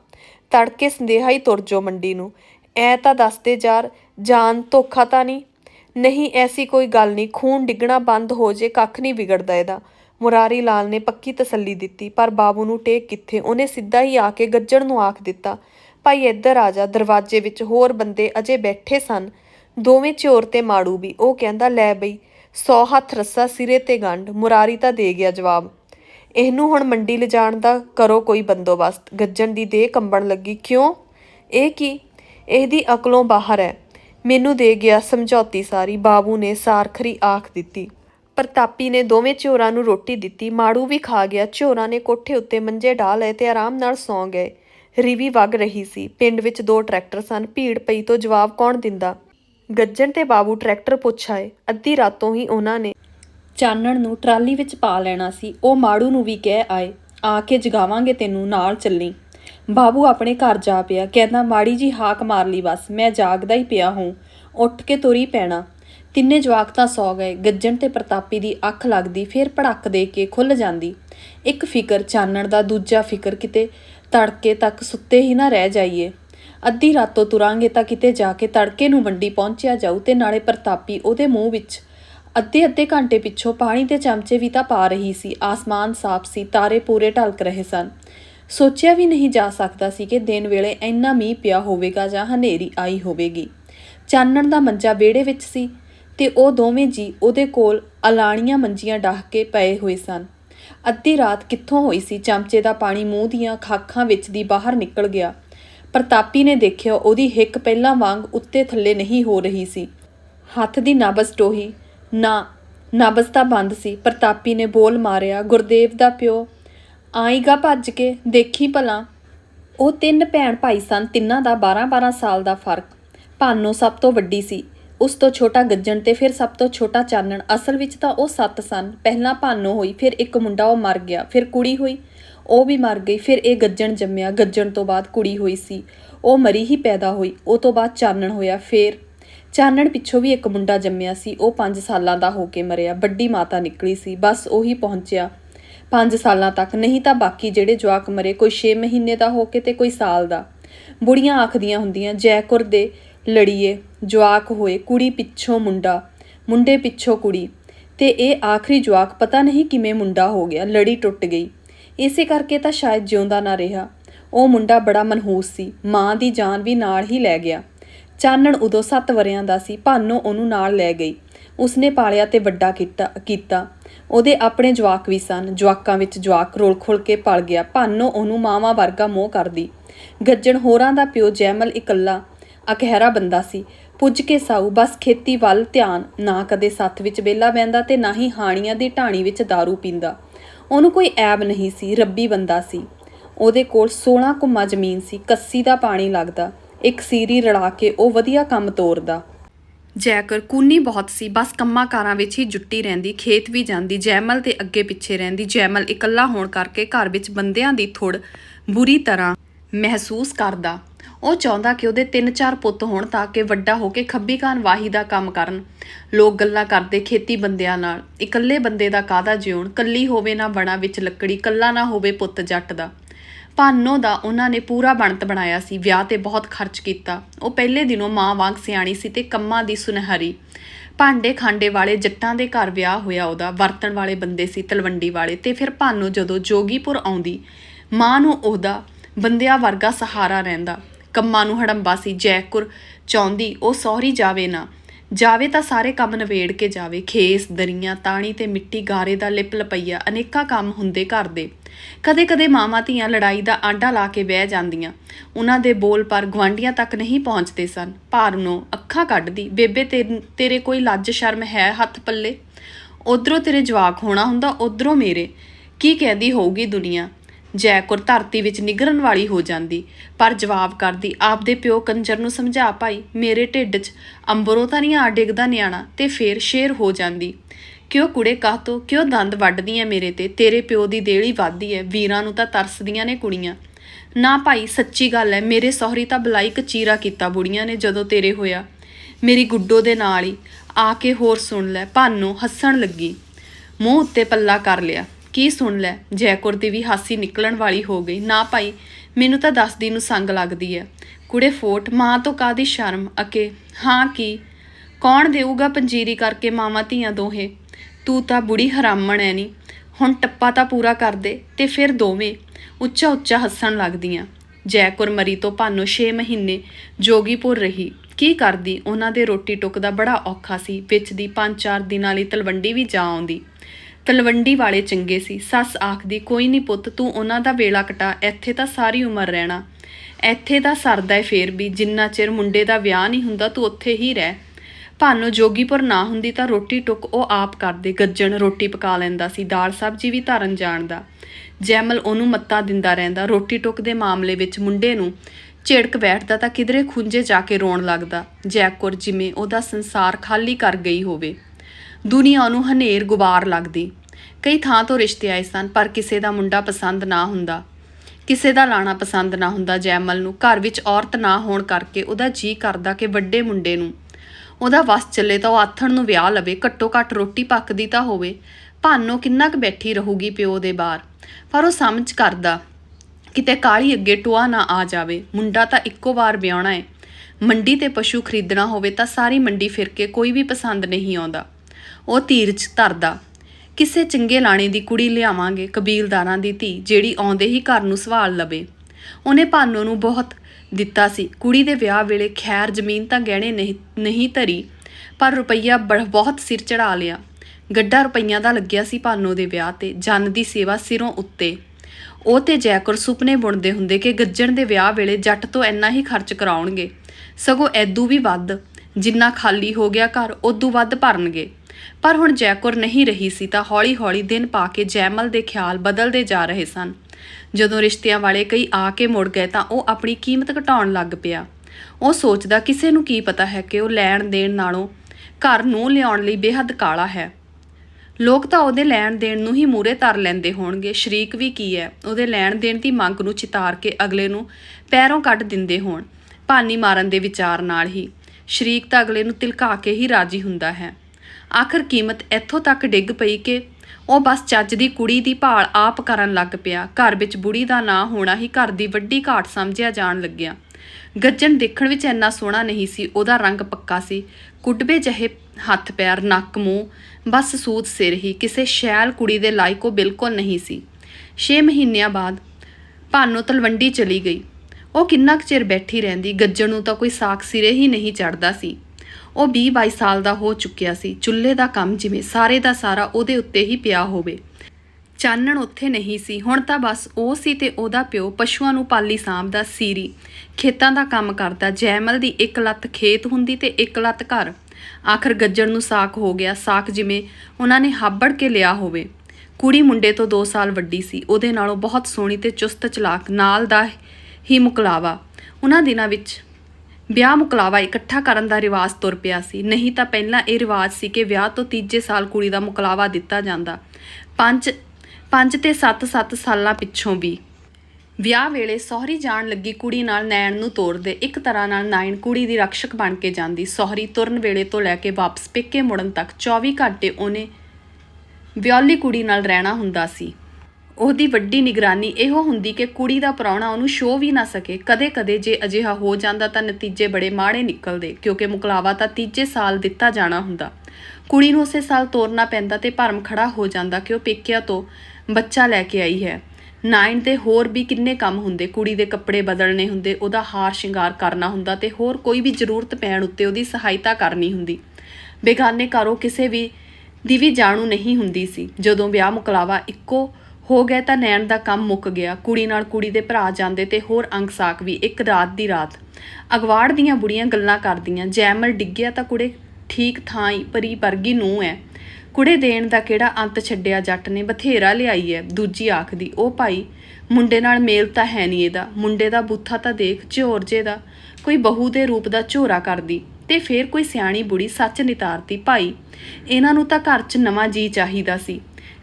Speaker 1: ਤੜਕੇ ਸੰਦੇਹਾ ਹੀ ਤੁਰ ਜੋ ਮੰਡੀ ਨੂੰ। ਐ ਤਾਂ ਦੱਸਦੇ ਯਾਰ, ਜਾਨ ਧੋਖਾ ਤਾਂ ਨਹੀਂ ਨਹੀਂ, ਐਸੀ ਕੋਈ ਗੱਲ ਨਹੀਂ ਖੂਨ ਡਿੱਗਣਾ ਬੰਦ ਹੋ ਜੇ, ਕੱਖ ਨਹੀਂ ਵਿਗੜਦਾ ਇਹਦਾ। ਮੁਰਾਰੀ ਲਾਲ ਨੇ ਪੱਕੀ ਤਸੱਲੀ ਦਿੱਤੀ, ਪਰ ਬਾਬੂ ਨੂੰ ਟੇਕ ਕਿੱਥੇ? ਉਹਨੇ ਸਿੱਧਾ ਹੀ ਆ ਕੇ ਗੱਜਣ ਨੂੰ ਆਖ ਦਿੱਤਾ, ਭਾਈ ਇੱਧਰ ਆ ਜਾ, ਦਰਵਾਜ਼ੇ ਵਿੱਚ ਹੋਰ ਬੰਦੇ ਅਜੇ ਬੈਠੇ ਸਨ। ਦੋਵੇਂ ਚੋਰ ਤੇ ਮਾੜੂ ਵੀ। ਉਹ ਕਹਿੰਦਾ, ਲੈ ਬਈ 100 ਹੱਥ ਰੱਸਾ ਸਿਰੇ ਤੇ ਗੰਢ, ਮੁਰਾਰੀ ਤਾਂ ਦੇ ਗਿਆ ਜਵਾਬ। ਇਹਨੂੰ ਹੁਣ ਮੰਡੀ ਲਿਜਾਣ ਦਾ ਕਰੋ ਕੋਈ ਬੰਦੋਬਸਤ। ਗੱਜਣ ਦੀ ਦੇਹ ਕੰਬਣ ਲੱਗੀ, ਕਿਉਂ? ਇਹ ਕੀ? ਇਹਦੀ ਅਕਲੋਂ ਬਾਹਰ ਹੈ। ਮੈਨੂੰ ਦੇ ਗਿਆ ਸਮਝੌਤੀ ਸਾਰੀ। ਬਾਬੂ ਨੇ ਸਾਰਖਰੀ ਆਖ ਦਿੱਤੀ। ਪ੍ਰਤਾਪੀ ਨੇ ਦੋਵੇਂ ਝੋਰਾਂ ਨੂੰ ਰੋਟੀ ਦਿੱਤੀ। ਮਾੜੂ ਵੀ ਖਾ ਗਿਆ। ਝੋਰਾਂ ਨੇ ਕੋਠੇ ਉੱਤੇ ਮੰਜੇ ਢਾ ਲਏ ਤੇ ਆਰਾਮ ਨਾਲ ਸੌਂ ਗਏ। ਰਿਵੀ ਵਗ ਰਹੀ ਸੀ। ਪਿੰਡ ਵਿੱਚ ਦੋ ਟਰੈਕਟਰ ਸਨ। ਭੀੜ ਪਈ ਤੋਂ ਜਵਾਬ ਕੌਣ ਦਿੰਦਾ? ਗੱਜਣ ਤੇ ਬਾਬੂ ਟਰੈਕਟਰ ਪੁੱਛ ਆਏ। ਅੱਧੀ ਰਾਤੋਂ ਹੀ ਉਹਨਾਂ ਨੇ ਚਾਨਣ ਨੂੰ ਟਰਾਲੀ ਵਿੱਚ ਪਾ ਲੈਣਾ ਸੀ। ਉਹ ਮਾੜੂ ਨੂੰ ਵੀ ਕਹਿ ਆਏ, ਆ ਕੇ ਜਗਾਵਾਂਗੇ ਤੈਨੂੰ, ਨਾਲ ਚੱਲੀ। ਬਾਬੂ ਆਪਣੇ ਘਰ ਜਾ ਪਿਆ। ਕਹਿੰਦਾ, ਮਾੜੀ ਜੀ ਹਾਕ ਮਾਰ ਲਈ ਬਸ, ਮੈਂ ਜਾਗਦਾ ਹੀ ਪਿਆ ਹੂੰ। ਉੱਠ ਕੇ ਤੁਰੀ ਪੈਣਾ। ਤਿੰਨੇ ਜਵਾਕ ਤਾਂ ਸੌ ਗਏ। ਗੱਜਣ ਤੇ ਪ੍ਰਤਾਪੀ ਦੀ ਅੱਖ ਲੱਗਦੀ, ਫਿਰ ਭੜੱਕ ਦੇ ਕੇ ਖੁੱਲ ਜਾਂਦੀ। ਇੱਕ ਫਿਕਰ, ਚਾਨਣ ਦਾ ਦੂਜਾ ਫਿਕਰ, ਕਿਤੇ ਤੜਕੇ ਤੱਕ ਸੁੱਤੇ ਹੀ ਨਾ ਰਹਿ ਜਾਈਏ। ਅੱਧੀ ਰਾਤੋਂ ਤੁਰਾਂਗੇ ਤਾਂ ਕਿਤੇ ਜਾ ਕੇ ਤੜਕੇ ਨੂੰ ਮੰਡੀ ਪਹੁੰਚਿਆ ਜਾਊ ਤੇ ਨਾਲੇ ਪ੍ਰਤਾਪੀ ਉਹਦੇ ਮੂੰਹ ਵਿੱਚ ਅੱਧੇ ਅੱਧੇ ਘੰਟੇ ਪਿੱਛੋਂ ਪਾਣੀ ਦੇ ਚਮਚੇ ਵੀ ਤਾਂ ਪਾ ਰਹੀ ਸੀ। ਆਸਮਾਨ ਸਾਫ਼ ਸੀ, ਤਾਰੇ ਪੂਰੇ ਢਲਕ ਰਹੇ ਸਨ। ਸੋਚਿਆ ਵੀ ਨਹੀਂ ਜਾ ਸਕਦਾ ਸੀ ਕਿ ਦਿਨ ਵੇਲੇ ਇੰਨਾ ਮੀਂਹ ਪਿਆ ਹੋਵੇਗਾ ਜਾਂ ਹਨੇਰੀ ਆਈ ਹੋਵੇਗੀ। ਚਾਨਣ ਦਾ ਮੰਜਾ ਵਿਹੜੇ ਵਿੱਚ ਸੀ। ਤੇ ਉਹ ਦੋਵੇਂ ਜੀ ਉਹਦੇ ਕੋਲ ਅਲਾਣੀਆਂ ਮੰਜੀਆਂ ਡਾਹ ਕੇ ਪਏ ਹੋਏ ਸਨ। ਅੱਧੀ ਰਾਤ ਕਿੱਥੋਂ ਹੋਈ ਸੀ ਚਮਚੇ ਦਾ ਪਾਣੀ ਮੂੰਹ ਦੀਆਂ ਖਾਖਾਂ ਵਿੱਚ ਦੀ ਬਾਹਰ ਨਿਕਲ ਗਿਆ। ਪ੍ਰਤਾਪੀ ਨੇ ਦੇਖਿਆ ਉਹਦੀ ਹਿੱਕ ਪਹਿਲਾਂ ਵਾਂਗ ਉੱਤੇ ਥੱਲੇ ਨਹੀਂ ਹੋ ਰਹੀ ਸੀ। ਹੱਥ ਦੀ ਨਬਜ਼ ਟੋਹੀ। ਨਾ, ਨਬਜ਼ ਤਾਂ ਬੰਦ ਸੀ। ਪ੍ਰਤਾਪੀ ਨੇ ਬੋਲ ਮਾਰਿਆ, ਗੁਰਦੇਵ ਦਾ ਪਿਓ ਆਈਗਾ ਭੱਜ ਕੇ, ਦੇਖੀ ਭਲਾ। ਉਹ ਤਿੰਨ ਭੈਣ ਭਾਈ ਸਨ, ਤਿੰਨਾਂ ਦਾ 12-12 ਸਾਲ ਦਾ ਫ਼ਰਕ। ਭਾਨੋ ਸਭ ਤੋਂ ਵੱਡੀ ਸੀ। ਉਸ ਤੋਂ ਛੋਟਾ ਗੱਜਣ ਤੇ ਫਿਰ ਸਭ ਤੋਂ ਛੋਟਾ ਚਾਨਣ। ਅਸਲ ਵਿੱਚ ਤਾਂ ਉਹ ਸੱਤ ਸਨ। ਪਹਿਲਾਂ ਭਾਨੋ ਹੋਈ, ਫਿਰ ਇੱਕ ਮੁੰਡਾ, ਉਹ ਮਰ ਗਿਆ, ਫਿਰ ਕੁੜੀ ਹੋਈ, ਉਹ ਵੀ ਮਰ ਗਈ, ਫਿਰ ਇਹ ਗੱਜਣ ਜੰਮਿਆ। ਗੱਜਣ ਤੋਂ ਬਾਅਦ ਕੁੜੀ ਹੋਈ ਸੀ। ਉਹ ਮਰੀ ਹੀ ਪੈਦਾ ਹੋਈ। ਉਹ ਤੋਂ ਬਾਅਦ ਚਾਨਣ ਹੋਇਆ, ਫਿਰ ਚਾਨਣ ਪਿੱਛੋਂ ਵੀ ਇੱਕ ਮੁੰਡਾ ਜੰਮਿਆ ਸੀ। ਉਹ 5 ਸਾਲਾਂ ਦਾ ਹੋ ਕੇ ਮਰਿਆ। ਵੱਡੀ ਮਾਤਾ ਨਿਕਲੀ ਸੀ। ਬਸ ਉਹੀ ਪਹੁੰਚਿਆ 5 ਸਾਲਾਂ ਤੱਕ। ਨਹੀਂ ਤਾਂ ਬਾਕੀ ਜਿਹੜੇ ਜਵਾਕ ਮਰੇ, ਕੋਈ 6 ਮਹੀਨੇ ਦਾ ਹੋ ਕੇ ਤੇ ਕੋਈ ਸਾਲ ਦਾ। ਬੁੜੀਆਂ ਆਖਦੀਆਂ ਹੁੰਦੀਆਂ, ਜੈਕੁਰ ਦੇ ਲੜੀਏ, ਜਵਾਕ ਹੋਏ, ਕੁੜੀ ਪਿੱਛੋਂ ਮੁੰਡਾ, ਮੁੰਡੇ ਪਿੱਛੋਂ ਕੁੜੀ। ਤੇ ਇਹ ਆਖਰੀ ਜਵਾਕ ਪਤਾ ਨਹੀਂ ਕਿਵੇਂ ਮੁੰਡਾ ਹੋ ਗਿਆ, ਲੜੀ ਟੁੱਟ ਗਈ। ਇਸੇ ਕਰਕੇ ਤਾਂ ਸ਼ਾਇਦ ਜਿਉਂਦਾ ਨਾ ਰਿਹਾ। ਉਹ ਮੁੰਡਾ ਬੜਾ ਮਨਹੂਸ ਸੀ, ਮਾਂ ਦੀ ਜਾਨ ਵੀ ਨਾਲ ਹੀ ਲੈ ਗਿਆ। ਚਾਨਣ ਉਦੋਂ 7 ਵਰਿਆਂ ਦਾ ਸੀ, ਭਾਨੋ ਉਹਨੂੰ ਨਾਲ ਲੈ ਗਈ। ਉਸਨੇ ਪਾਲਿਆ ਤੇ ਵੱਡਾ ਕੀਤਾ ਕੀਤਾ। ਉਹਦੇ ਆਪਣੇ ਜਵਾਕ ਵੀ ਸਨ, ਜਵਾਕਾਂ ਵਿੱਚ ਜਵਾਕ ਰੋਲ ਖੁੱਲ ਕੇ ਪਲ ਗਿਆ। ਭਾਨੋ ਉਹਨੂੰ ਮਾਵਾ ਵਰਗਾ ਮੋਹ ਕਰਦੀ। ਗੱਜਣ ਹੋਰਾਂ ਦਾ ਪਿਓ ਜੈਮਲ ਇਕੱਲਾ ਅਕਹਿਰਾ ਬੰਦਾ ਸੀ। ਪੁੱਜ ਕੇ ਸਾਊ, ਬਸ ਖੇਤੀ ਵੱਲ ਧਿਆਨ ਨਾ ਕਦੇ ਸੱਥ ਵਿੱਚ ਵਿਹਲਾ ਬਹਿੰਦਾ ਤੇ ਨਾ ਹੀ ਹਾਣੀਆਂ ਦੀ ਢਾਣੀ ਵਿੱਚ दारू ਪੀਂਦਾ। ਉਹਨੂੰ ਕੋਈ ਐਬ ਨਹੀਂ ਸੀ, ਰੱਬੀ ਬੰਦਾ ਸੀ। ਉਹਦੇ ਕੋਲ 16 ਕੁੰਮਾ ਜ਼ਮੀਨ ਸੀ, ਕੱਸੀ ਦਾ ਪਾਣੀ ਲੱਗਦਾ। ਇੱਕ ਸੀਰੀ ਰੜਾ ਕੇ ਉਹ ਵਧੀਆ ਕੰਮ ਤੋਰਦਾ। ਜੈਕਰ ਕੂਨੀ ਬਹੁਤ ਸੀ, ਬਸ ਕੰਮਾਂ ਕਾਰਾਂ ਵਿੱਚ ਹੀ ਜੁੱਟੀ ਰਹਿੰਦੀ, ਖੇਤ ਵੀ ਜਾਂਦੀ, ਜੈਮਲ ਦੇ ਅੱਗੇ ਪਿੱਛੇ ਰਹਿੰਦੀ। ਜੈਮਲ ਇਕੱਲਾ ਹੋਣ ਕਰਕੇ ਘਰ ਵਿੱਚ ਬੰਦਿਆਂ ਦੀ ਥੋੜ ਬੁਰੀ ਤਰ੍ਹਾਂ ਮਹਿਸੂਸ ਕਰਦਾ। ਉਹ ਚਾਹੁੰਦਾ ਕਿ ਉਹਦੇ ਤਿੰਨ ਚਾਰ ਪੁੱਤ ਹੋਣ ਤਾਂ ਕਿ ਵੱਡਾ ਹੋ ਕੇ ਖੱਬੀ ਕਾਨ ਵਾਹੀ ਦਾ ਕੰਮ ਕਰਨ। ਲੋਕ ਗੱਲਾਂ ਕਰਦੇ ਖੇਤੀ ਬੰਦਿਆਂ ਨਾਲ। ਇਕੱਲੇ ਬੰਦੇ ਦਾ ਕਾਦਾ ਜਿਉਣ? ਕੱਲੀ ਹੋਵੇ ਨਾ ਬਣਾ ਵਿੱਚ ਲੱਕੜੀ, ਕੱਲਾ ਨਾ ਹੋਵੇ ਪੁੱਤ ਜੱਟ ਦਾ। ਭਾਨੋ ਦਾ ਉਹਨਾਂ ਨੇ ਪੂਰਾ ਬਣਤ ਬਣਾਇਆ ਸੀ। ਵਿਆਹ ਤੇ ਬਹੁਤ ਖਰਚ ਕੀਤਾ। ਉਹ ਪਹਿਲੇ ਦਿਨੋਂ ਮਾਂ ਵਾਂਗ ਸਿਆਣੀ ਸੀ ਤੇ ਕੰਮਾਂ ਦੀ ਸੁਨਹਿਰੀ। ਭਾਂਡੇ ਖਾਂਡੇ ਵਾਲੇ ਜੱਟਾਂ ਦੇ ਘਰ ਵਿਆਹ ਹੋਇਆ ਉਹਦਾ। ਵਰਤਣ ਵਾਲੇ ਬੰਦੇ ਸੀ ਤਲਵੰਡੀ ਵਾਲੇ ਤੇ ਫਿਰ ਭਾਨੋ ਜਦੋਂ ਜੋਗੀਪੁਰ ਆਉਂਦੀ, ਮਾਂ ਨੂੰ ਉਹਦਾ ਬੰਦਿਆਂ ਵਰਗਾ ਸਹਾਰਾ ਰਹਿੰਦਾ। ਕੰਮਾਂ ਨੂੰ ਹੜੰਬਾ ਸੀ, ਜੈਕੁਰ ਚਾਹੁੰਦੀ ਉਹ ਸਹੁਰੀ ਜਾਵੇ ਨਾ। ਜਾਵੇ ਤਾਂ ਸਾਰੇ ਕੰਮ ਨਵੇੜ ਕੇ ਜਾਵੇ, ਖੇਸ, ਦਰੀਆਂ, ਤਾਣੀ ਤੇ ਮਿੱਟੀ, ਗਾਰੇ ਦਾ ਲਿਪ ਲਪਈਆ, ਅਨੇਕਾਂ ਕੰਮ ਹੁੰਦੇ ਘਰ ਦੇ। ਕਦੇ-ਕਦੇ ਮਾਵਾਂ ਧੀਆਂ ਲੜਾਈ ਦਾ ਆਂਡਾ ਲਾ ਕੇ ਬਹਿ ਜਾਂਦੀਆਂ। ਉਹਨਾਂ ਦੇ ਬੋਲ ਪਰ ਗਵਾਂਡੀਆਂ ਤੱਕ ਨਹੀਂ ਪਹੁੰਚਦੇ ਸਨ। ਭਾਰ ਨੂੰ ਅੱਖਾਂ ਕੱਢਦੀ, ਬੇਬੇ, ਤੇ- ਤੇਰੇ ਕੋਈ ਲੱਜ ਸ਼ਰਮ ਹੈ ਹੱਥ ਪੱਲੇ? ਉਧਰੋਂ ਤੇਰੇ ਜਵਾਕ ਹੋਣਾ ਹੁੰਦਾ ਉਧਰੋਂ ਮੇਰੇ। ਕੀ ਕਹਿੰਦੀ ਹੋਊਗੀ ਦੁਨੀਆ? ਜੈਕੁਰ ਧਰਤੀ ਵਿੱਚ ਨਿਗਰਨ ਵਾਲੀ ਹੋ ਜਾਂਦੀ। ਪਰ ਜਵਾਬ ਕਰਦੀ, ਆਪਦੇ ਪਿਓ ਕੰਜਰ ਨੂੰ ਸਮਝਾ ਭਾਈ, ਮੇਰੇ ਢਿੱਡ 'ਚ ਅੰਬਰੋਂ ਤਾਂ ਨਹੀਂ ਆ ਡਿੱਗਦਾ ਨਿਆਣਾ, ਤੇ ਫੇਰ ਸ਼ੇਰ ਹੋ ਜਾਂਦੀ। ਕਿਉਂ ਕੁੜੇ ਕਾਹ ਕਾਹਤੋਂ ਕਿਉਂ ਦੰਦ ਵੱਢਦੀ ਵੱਢਦੀਆਂ ਮੇਰੇ ਤੇ, ਤੇਰੇ ਪਿਓ ਦੀ ਦੇਲੀ ਵੱਧਦੀ ਐ, ਵੀਰਾਂ ਨੂੰ ਤਾਂ ਤਰਸਦੀਆਂ ਨੇ ਕੁੜੀਆਂ। ਨਾ ਭਾਈ, ਸੱਚੀ ਗੱਲ ਐ, ਮੇਰੇ ਸਹੁਰੀ ਤਾਂ ਬਲਾਈ ਕਚੀਰਾ ਕੀਤਾ ਬੁੜੀਆਂ ਨੇ ਜਦੋਂ ਤੇਰੇ ਹੋਇਆ। ਮੇਰੀ ਗੁੱਡੋ ਦੇ ਨਾਲ ਹੀ ਆ ਕੇ ਹੋਰ ਸੁਣ ਲੈ, ਭਾਨੋ ਹੱਸਣ ਲੱਗੀ। ਮੂੰਹ ਉੱਤੇ ਪੱਲਾ ਕਰ ਲਿਆ। ਕੀ ਸੁਣ ਲੈ? ਜੈਕੁਰ ਦੀ ਵੀ ਹਾਸੀ ਨਿਕਲਣ ਵਾਲੀ ਹੋ ਗਈ। ਨਾ ਭਾਈ, ਮੈਨੂੰ ਤਾਂ ਦੱਸਦੀ ਨੂੰ ਸੰਗ ਲੱਗਦੀ ਐ। ਕੁੜੇ ਫੋਟ, ਮਾਂ ਤੋਂ ਕਾਦੀ ਸ਼ਰਮ? ਅਕੇ, ਹਾਂ ਕੀ? ਕੌਣ ਦੇਊਗਾ ਪੰਜੀਰੀ ਕਰਕੇ ਮਾਵਾਂ ਧੀਆਂ ਦੋਹੇ? ਤੂੰ ਤਾਂ ਬੁੜੀ ਹਰਾਮਣ ਐ ਨਹੀਂ ਹੁਣ ਟੱਪਾ ਤਾਂ ਪੂਰਾ ਕਰ ਦੇ ਤੇ ਫਿਰ ਦੋਵੇਂ ਉੱਚਾ ਉੱਚਾ ਹੱਸਣ ਲੱਗਦੀਆਂ। ਜੈਕੁਰ ਮਰੀ ਤੋਂ ਭਾਨੋ 6 ਮਹੀਨੇ ਜੋਗੀਪੁਰ ਰਹੀ। ਕੀ ਕਰਦੀ? ਉਹਨਾਂ ਦੇ ਰੋਟੀ ਟੁੱਕ ਦਾ ਬੜਾ ਔਖਾ ਸੀ। ਵਿੱਚ ਦੀ 5-4 ਦਿਨਾਂ ਲਈ ਤਲਵੰਡੀ ਵੀ ਜਾ ਆਉਂਦੀ। ਤਲਵੰਡੀ ਵਾਲੇ ਚੰਗੇ ਸੀ। ਸੱਸ ਆਖਦੀ, ਕੋਈ ਨਹੀਂ ਪੁੱਤ, ਤੂੰ ਉਹਨਾਂ ਦਾ ਵੇਲਾ ਕਟਾ, ਇੱਥੇ ਤਾਂ ਸਾਰੀ ਉਮਰ ਰਹਿਣਾ। ਇੱਥੇ ਦਾ ਸਰਦਾ ਏ ਫੇਰ ਵੀ, ਜਿੰਨਾ ਚਿਰ ਮੁੰਡੇ ਦਾ ਵਿਆਹ ਨਹੀਂ ਹੁੰਦਾ, ਤੂੰ ਉੱਥੇ ਹੀ ਰਹਿ। ਭਾਨੋ ਜੋਗੀਪੁਰ ਨਾ ਹੁੰਦੀ ਤਾਂ ਰੋਟੀ ਟੁੱਕ ਉਹ ਆਪ ਕਰਦੇ, ਗੱਜਣ ਰੋਟੀ ਪਕਾ ਲੈਂਦਾ ਸੀ, ਦਾਲ ਸਬਜ਼ੀ ਵੀ ਧਰਨ ਜਾਣਦਾ। ਜੈਮਲ ਉਹਨੂੰ ਮੱਤਾ ਦਿੰਦਾ ਰਹਿੰਦਾ, ਰੋਟੀ ਟੁੱਕ ਦੇ ਮਾਮਲੇ ਵਿੱਚ ਮੁੰਡੇ ਨੂੰ ਝਿੜਕ ਬੈਠਦਾ ਤਾਂ ਕਿਧਰੇ ਖੁੰਝੇ ਜਾ ਕੇ ਰੋਣ ਲੱਗਦਾ। ਜੈਕੁਰ ਜਿਵੇਂ ਉਹਦਾ ਸੰਸਾਰ ਖਾਲੀ ਕਰ ਗਈ ਹੋਵੇ। ਦੁਨੀਆ ਨੂੰ ਹਨੇਰ ਗੁਬਾਰ ਲੱਗਦੀ। ਕਈ ਥਾਂ ਤੋਂ ਰਿਸ਼ਤੇ ਆਏ ਸਨ, ਪਰ ਕਿਸੇ ਦਾ ਮੁੰਡਾ ਪਸੰਦ ਨਾ ਹੁੰਦਾ। ਕਿਸੇ ਦਾ ਲਾਣਾ ਪਸੰਦ ਨਾ ਹੁੰਦਾ। ਜੈਮਲ ਨੂੰ ਘਰ ਵਿੱਚ ਔਰਤ ਨਾ ਹੋਣ ਕਰਕੇ ਉਹਦਾ ਜੀ ਕਰਦਾ ਕਿ ਵੱਡੇ ਮੁੰਡੇ ਨੂੰ। ਉਹਦਾ ਵਸ ਚੱਲੇ ਤਾਂ ਉਹ ਆਥਣ ਨੂੰ ਵਿਆਹ ਲਵੇ। ਘੱਟੋ ਘੱਟ ਰੋਟੀ ਪੱਕਦੀ ਤਾਂ ਹੋਵੇ। ਭਾਨੋ ਕਿੰਨਾ ਕੁ ਬੈਠੀ ਰਹੂਗੀ ਪਿਓ ਦੇ ਬਾਹਰ। ਪਰ ਉਹ ਸਮਝ ਕਰਦਾ ਕਿਤੇ ਕਾਲੀ ਅੱਗੇ ਟੋਆ ਨਾ ਆ ਜਾਵੇ। ਮੁੰਡਾ ਤਾਂ ਇੱਕੋ ਵਾਰ ਵਿਆਹਣਾ ਹੈ ਮੰਡੀ ਤੇ ਪਸ਼ੂ ਖਰੀਦਣਾ ਹੋਵੇ ਤਾਂ ਸਾਰੀ ਮੰਡੀ ਫਿਰ ਕੇ ਕੋਈ ਵੀ ਪਸੰਦ ਨਹੀਂ ਆਉਂਦਾ। ਉਹ ਧੀਰ 'ਚ ਧਰਦਾ। ਕਿਸੇ ਚੰਗੇ ਲਾਣੇ ਦੀ ਕੁੜੀ ਲਿਆਵਾਂਗੇ, ਕਬੀਲਦਾਰਾਂ ਦੀ ਧੀ, ਜਿਹੜੀ ਆਉਂਦੇ ਹੀ ਘਰ ਨੂੰ ਸਵਾਲ ਲਵੇ। ਉਹਨੇ ਭਾਨੋ ਨੂੰ ਬਹੁਤ ਦਿੱਤਾ ਸੀ। ਕੁੜੀ ਦੇ ਵਿਆਹ ਵੇਲੇ ਖੈਰ ਜ਼ਮੀਨ ਤਾਂ ਗਹਿਣੇ ਨਹੀਂ ਨਹੀਂ ਧਰੀ, ਪਰ ਰੁਪਈਆ ਬੜ- ਬਹੁਤ ਸਿਰ ਚੜਾ ਲਿਆ। ਗੱਡਾ ਰੁਪਈਆਂ ਦਾ ਲੱਗਿਆ ਸੀ ਭਾਨੋ ਦੇ ਵਿਆਹ ਤੇ, ਜਨ ਦੀ ਸੇਵਾ ਸਿਰੋਂ ਉੱਤੇ। ਉਹ ਤੇ ਜੈਕੁਰ ਸੁਪਨੇ ਬੁਣਦੇ ਹੁੰਦੇ ਕਿ ਗੱਜਣ ਦੇ ਵਿਆਹ ਵੇਲੇ ਜੱਟ ਤੋਂ ਇੰਨਾ ਹੀ ਖਰਚ ਕਰਾਉਣਗੇ। ਸਗੋਂ ਐਦੂ ਵੀ ਵੱਧ। ਜਿੰਨਾ ਖਾਲੀ ਹੋ ਗਿਆ ਘਰ, ਉਦੋਂ ਵੱਧ ਭਰਨਗੇ। ਪਰ ਹੁਣ ਜੈਕੁਰ ਨਹੀਂ ਰਹੀ ਸੀ ਤਾਂ ਹੌਲੀ-ਹੌਲੀ ਦਿਨ ਪਾ ਕੇ ਜੈਮਲ ਦੇ ਖਿਆਲ ਬਦਲਦੇ ਜਾ ਰਹੇ ਸਨ। ਜਦੋਂ ਰਿਸ਼ਤਿਆਂ ਵਾਲੇ ਕਈ ਆ ਕੇ ਮੁੜ ਗਏ ਤਾਂ ਉਹ ਆਪਣੀ ਕੀਮਤ ਘਟਾਉਣ ਲੱਗ ਪਿਆ। ਉਹ ਸੋਚਦਾ, ਕਿਸੇ ਨੂੰ ਕੀ ਪਤਾ ਹੈ ਕਿ ਉਹ ਲੈਣ ਦੇਣ ਨਾਲੋਂ ਘਰ ਨੂੰ ਲਿਆਉਣ ਲਈ ਬੇਹੱਦ ਕਾਲਾ ਹੈ। ਲੋਕ ਤਾਂ ਉਹਦੇ ਲੈਣ ਦੇਣ ਨੂੰ ਹੀ ਮੂਰੇ ਧਰ ਲੈਂਦੇ ਹੋਣਗੇ। ਸ਼ਰੀਕ ਵੀ ਕੀ ਹੈ? ਉਹਦੇ ਲੈਣ ਦੇਣ ਦੀ ਮੰਗ ਨੂੰ ਚਿਤਾਰ ਕੇ ਅਗਲੇ ਨੂੰ ਪੈਰੋਂ ਕੱਢ ਦਿੰਦੇ ਹੋਣ, ਭਾਨੀ ਮਾਰਨ ਦੇ ਵਿਚਾਰ ਨਾਲ ਹੀ। ਸ਼ਰੀਕ ਤਾਂ ਅਗਲੇ ਨੂੰ ਤਿਲਕਾ ਕੇ ਹੀ ਰਾਜੀ ਹੁੰਦਾ ਹੈ। ਆਖਰ ਕੀਮਤ ਇੱਥੋਂ ਤੱਕ ਡਿੱਗ ਪਈ ਕਿ ਉਹ ਬਸ ਚੱਜ ਦੀ ਕੁੜੀ ਦੀ ਭਾਲ ਆਪ ਕਰਨ ਲੱਗ ਪਿਆ। ਘਰ ਵਿੱਚ ਬੁੜੀ ਦਾ ਨਾਂ ਹੋਣਾ ਹੀ ਘਰ ਦੀ ਵੱਡੀ ਘਾਟ ਸਮਝਿਆ ਜਾਣ ਲੱਗਿਆ। ਗੱਜਣ ਦੇਖਣ ਵਿੱਚ ਇੰਨਾ ਸੋਹਣਾ ਨਹੀਂ ਸੀ, ਉਹਦਾ ਰੰਗ ਪੱਕਾ ਸੀ। ਕੁੱਡਵੇ ਜਿਹੇ ਹੱਥ ਪੈਰ, ਨੱਕ ਮੂੰਹ, ਬਸ ਸੂਤ ਸਿਰ ਹੀ, ਕਿਸੇ ਸ਼ੈਲ ਕੁੜੀ ਦੇ ਲਾਇਕ ਉਹ ਬਿਲਕੁਲ ਨਹੀਂ ਸੀ। 6 ਮਹੀਨਿਆਂ ਬਾਅਦ ਭਾਨੋ ਤਲਵੰਡੀ ਚਲੀ ਗਈ। ਉਹ ਕਿੰਨਾ ਕੁ ਚਿਰ ਬੈਠੀ ਰਹਿੰਦੀ, ਗੱਜਣ ਨੂੰ ਤਾਂ ਕੋਈ ਸਾਖ ਸਿਰੇ ਹੀ ਨਹੀਂ ਚੜਦਾ ਸੀ। ਉਹ 20 22 ਸਾਲ ਦਾ ਹੋ ਚੁੱਕਿਆ ਸੀ। ਚੁੱਲ੍ਹੇ ਦਾ ਕੰਮ ਜਿਵੇਂ ਸਾਰੇ ਦਾ ਸਾਰਾ ਉਹਦੇ ਉੱਤੇ ਹੀ ਪਿਆ ਹੋਵੇ। ਚਾਨਣ ਉੱਥੇ ਨਹੀਂ ਸੀ। ਹੁਣ ਤਾਂ ਬਸ ਉਹ ਸੀ ਤੇ ਉਹਦਾ ਪਿਓ ਪਸ਼ੂਆਂ ਨੂੰ ਪਾਲੀ ਸਾਂਭਦਾ ਸੀਰੀ। ਖੇਤਾਂ ਦਾ ਕੰਮ ਕਰਦਾ। ਜੈਮਲ ਦੀ ਇੱਕ ਲੱਤ ਖੇਤ ਹੁੰਦੀ ਤੇ ਇੱਕ ਲੱਤ ਘਰ। ਆਖਰ ਗੱਜਣ ਨੂੰ ਸਾਕ ਹੋ ਗਿਆ। ਸਾਕ ਜਿਵੇਂ ਉਹਨਾਂ ਨੇ ਹਾਬੜ ਕੇ ਲਿਆ ਹੋਵੇ। ਕੁੜੀ ਮੁੰਡੇ ਤੋਂ 2 ਸਾਲ ਵੱਡੀ ਸੀ। ਉਹਦੇ ਨਾਲੋਂ ਬਹੁਤ ਸੋਹਣੀ ਤੇ ਚੁਸਤ ਚਲਾਕ। ਨਾਲ ਦਾ ਹੀ ਮੁਕਲਾਵਾ। ਉਹਨਾਂ ਦਿਨਾਂ ਵਿੱਚ ਵਿਆਹ ਮੁਕਲਾਵਾ ਇਕੱਠਾ ਕਰਨ ਦਾ ਰਿਵਾਜ ਤੁਰ ਪਿਆ ਸੀ। ਨਹੀਂ ਤਾਂ ਪਹਿਲਾਂ ਇਹ ਰਿਵਾਜ ਸੀ ਕਿ ਵਿਆਹ ਤੋਂ ਤੀਜੇ ਸਾਲ ਕੁੜੀ ਦਾ ਮੁਕਲਾਵਾ ਦਿੱਤਾ ਜਾਂਦਾ। ਪੰਜ ਪੰਜ ਤੇ 7-7 ਸਾਲਾਂ ਪਿੱਛੋਂ ਵੀ। ਵਿਆਹ ਵੇਲੇ ਸਹੁਰੀ ਜਾਣ ਲੱਗੀ ਕੁੜੀ ਨਾਲ ਨੈਣ ਨੂੰ ਤੋਰਦੇ। ਇੱਕ ਤਰ੍ਹਾਂ ਨਾਲ ਨਾਇਣ ਕੁੜੀ ਦੀ ਰਕਸ਼ਕ ਬਣ ਕੇ ਜਾਂਦੀ। ਸਹੁਰੀ ਤੁਰਨ ਵੇਲੇ ਤੋਂ ਲੈ ਕੇ ਵਾਪਸ ਪੇਕੇ ਮੁੜਨ ਤੱਕ 24 ਘੰਟੇ ਉਹਨੇ ਵਿਆਹਲੀ ਕੁੜੀ ਨਾਲ ਰਹਿਣਾ ਹੁੰਦਾ ਸੀ। ਉਹਦੀ ਵੱਡੀ ਨਿਗਰਾਨੀ ਇਹੋ ਹੁੰਦੀ ਕਿ ਕੁੜੀ ਦਾ ਪ੍ਰਾਹੁਣਾ ਉਹਨੂੰ ਸ਼ੋ ਵੀ ਨਾ ਸਕੇ। ਕਦੇ-ਕਦੇ ਜੇ ਅਜਿਹਾ ਹੋ ਜਾਂਦਾ ਤਾਂ ਨਤੀਜੇ ਬੜੇ ਮਾੜੇ ਨਿਕਲਦੇ, ਕਿਉਂਕਿ ਮੁਕਲਾਵਾ ਤਾਂ ਤੀਜੇ ਸਾਲ ਦਿੱਤਾ ਜਾਣਾ ਹੁੰਦਾ। ਕੁੜੀ ਨੂੰ ਉਸੇ ਸਾਲ ਤੋਰਨਾ ਪੈਂਦਾ ਤੇ ਭਰਮ ਖੜਾ ਹੋ ਜਾਂਦਾ ਕਿ ਉਹ ਪੇਕਿਆਂ ਤੋਂ ਬੱਚਾ ਲੈ ਕੇ ਆਈ ਹੈ। ਨਾਈਨ ਤੇ ਹੋਰ ਵੀ ਕਿੰਨੇ ਕੰਮ ਹੁੰਦੇ, ਕੁੜੀ ਦੇ ਕੱਪੜੇ ਬਦਲਣੇ ਹੁੰਦੇ, ਉਹਦਾ ਹਾਰ ਸ਼ਿੰਗਾਰ ਕਰਨਾ ਹੁੰਦਾ ਤੇ ਹੋਰ ਕੋਈ ਵੀ ਜ਼ਰੂਰਤ ਪੈਣ ਉੱਤੇ ਉਹਦੀ ਸਹਾਇਤਾ ਕਰਨੀ ਹੁੰਦੀ। ਬੇਗਾਨੇ ਘਰੋਂ ਕਿਸੇ ਵੀ, ਦੀ ਵੀ ਜਾਣੂ ਨਹੀਂ ਹੁੰਦੀ ਸੀ। ਜਦੋਂ ਵਿਆਹ ਮੁਕਲਾਵਾ ਇੱਕੋ ਹੋ ਗਏ ਤਾਂ ਨੈਣ ਦਾ ਕੰਮ ਮੁੱਕ ਗਿਆ। ਕੁੜੀ ਨਾਲ ਕੁੜੀ ਦੇ ਭਰਾ ਜਾਂਦੇ ਤੇ ਹੋਰ ਅੰਗ ਸਾਕ ਵੀ ਇੱਕ ਰਾਤ ਦੀ ਰਾਤ। ਅਗਵਾੜ ਦੀਆਂ ਬੁੜੀਆਂ ਗੱਲਾਂ ਕਰਦੀਆਂ। ਜੈਮਲ ਡਿੱਗਿਆ ਤਾਂ ਕੁੜੇ ਠੀਕ ਥਾਂ ਹੀ ਪਰੀ ਵਰਗੀ ਨੂੰ ਹੈ ਕੁੜੇ ਦੇਣ ਦਾ ਕਿਹੜਾ ਅੰਤ ਛੱਡਿਆ ਜੱਟ ਨੇ? ਬਥੇਰਾ ਲਿਆਈ ਹੈ ਦੂਜੀ ਆਖਦੀ, ਉਹ ਭਾਈ, ਮੁੰਡੇ ਨਾਲ ਮੇਲ ਤਾਂ ਹੈ ਨਹੀਂ ਇਹਦਾ। ਮੁੰਡੇ ਦਾ ਬੂਥਾ ਤਾਂ ਦੇਖ, ਝੋਰ ਜੇ ਦਾ। ਕੋਈ ਬਹੂ ਦੇ ਰੂਪ ਦਾ ਝੋਰਾ ਕਰਦੀ। ਤੇ ਫੇਰ ਕੋਈ ਸਿਆਣੀ ਬੁੜੀ ਸੱਚ ਨਿਤਾਰਦੀ, ਭਾਈ, ਇਹਨਾਂ ਨੂੰ ਤਾਂ ਘਰ 'ਚ ਨਵਾਂ ਜੀ ਚਾਹੀਦਾ ਸੀ।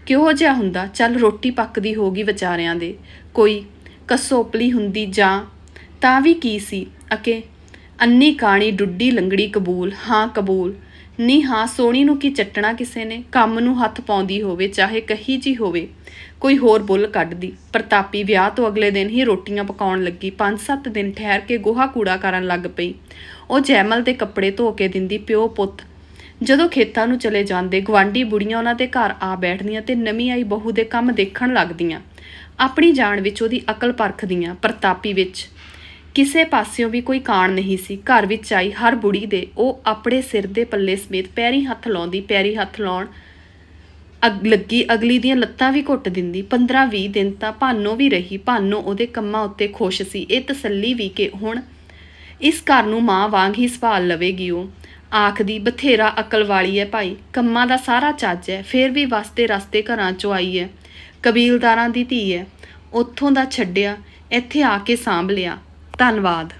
Speaker 1: ਕਿਹੋ ਜਿਹਾ ਹੁੰਦਾ? ਚੱਲ ਰੋਟੀ ਪੱਕਦੀ ਹੋਗੀ ਵਿਚਾਰਿਆਂ ਦੇ। ਕੋਈ ਕਸੋਪਲੀ ਹੁੰਦੀ ਜਾਂ? ਤਾਂ ਵੀ ਕੀ ਸੀ? ਅਕੇ, ਅੰਨੀ ਕਾਣੀ ਡੁੱਡੀ ਲੰਗੜੀ ਕਬੂਲ। ਹਾਂ, ਕਬੂਲ। ਨੀ, ਹਾਂ, ਸੋਣੀ ਨੂੰ ਕੀ ਚੱਟਣਾ ਕਿਸੇ ਨੇ? ਕੰਮ ਨੂੰ ਹੱਥ ਪਾਉਂਦੀ ਹੋਵੇ, ਚਾਹੇ ਕਹੀ ਜੀ ਹੋਵੇ। ਕੋਈ ਹੋਰ ਬੁੱਲ ਕੱਢਦੀ। ਪ੍ਰਤਾਪੀ ਵਿਆਹ ਤੋਂ ਅਗਲੇ ਦਿਨ ਹੀ ਰੋਟੀਆਂ ਪਕਾਉਣ ਲੱਗੀ। 5-7 ਦਿਨ ਠਹਿਰ ਕੇ ਗੋਹਾ ਕੂੜਾ ਕਰਨ ਲੱਗ ਪਈ। ਉਹ ਜੈਮਲ ਦੇ ਕੱਪੜੇ ਧੋ ਕੇ ਦਿੰਦੀ, ਪਿਓ ਪੁੱਤ ਜਦੋਂ ਖੇਤਾਂ ਨੂੰ ਚਲੇ ਜਾਂਦੇ ਗਵਾਂਢੀ ਬੁੜੀਆਂ ਉਹਨਾਂ ਦੇ ਘਰ ਆ ਬੈਠਦੀਆਂ ਤੇ ਨਵੀਂ ਆਈ ਬਹੂ ਦੇ ਕੰਮ ਦੇਖਣ ਲੱਗਦੀਆਂ। ਆਪਣੀ ਜਾਨ ਵਿੱਚ ਉਹਦੀ ਅਕਲ ਪਰਖਦੀਆਂ, ਪ੍ਰਤਾਪੀ ਵਿੱਚ। ਕਿਸੇ ਪਾਸਿਓਂ ਵੀ ਕੋਈ ਕਾਣ ਨਹੀਂ ਸੀ। ਘਰ ਵਿੱਚ ਆਈ ਹਰ ਬੁੜੀ ਦੇ ਉਹ ਆਪਣੇ ਸਿਰ ਦੇ ਪੱਲੇ ਸਮੇਤ ਪੈਰੀ ਹੱਥ ਲਾਉਂਦੀ, ਪੈਰੀ ਹੱਥ ਲਾਉਣ ਅਗ ਲੱਗੀ, ਅਗਲੀ ਦੀਆਂ ਲੱਤਾਂ ਵੀ ਘੁੱਟ ਦਿੰਦੀ। 15-20 ਦਿਨ ਤਾਂ ਭਾਨੋ ਵੀ ਰਹੀ, ਭਾਨੋ ਉਹਦੇ ਕੰਮਾਂ ਉੱਤੇ ਖੁਸ਼ ਸੀ। ਇਹ ਤਸੱਲੀ ਵੀ ਕਿ ਹੁਣ ਇਸ ਘਰ ਨੂੰ ਮਾਂ ਵਾਂਗ ਹੀ ਸੰਭਾਲ ਲਵੇਗੀ ਉਹ। ਆਖਦੀ ਬਥੇਰਾ ਅਕਲ ਵਾਲੀ ਹੈ ਭਾਈ। ਕੰਮਾਂ ਦਾ ਸਾਰਾ ਚੱਜ ਹੈ ਫੇਰ ਵੀ ਵਸਤੇ ਰਸਤੇ ਘਰਾਂ ਚੋਂ ਆਈ ਹੈ ਕਬੀਲਦਾਰਾਂ ਦੀ ਧੀ ਹੈ ਉੱਥੋਂ ਦਾ ਛੱਡਿਆ, ਇੱਥੇ ਆ ਕੇ ਸਾਂਭ ਲਿਆ। ਧੰਨਵਾਦ।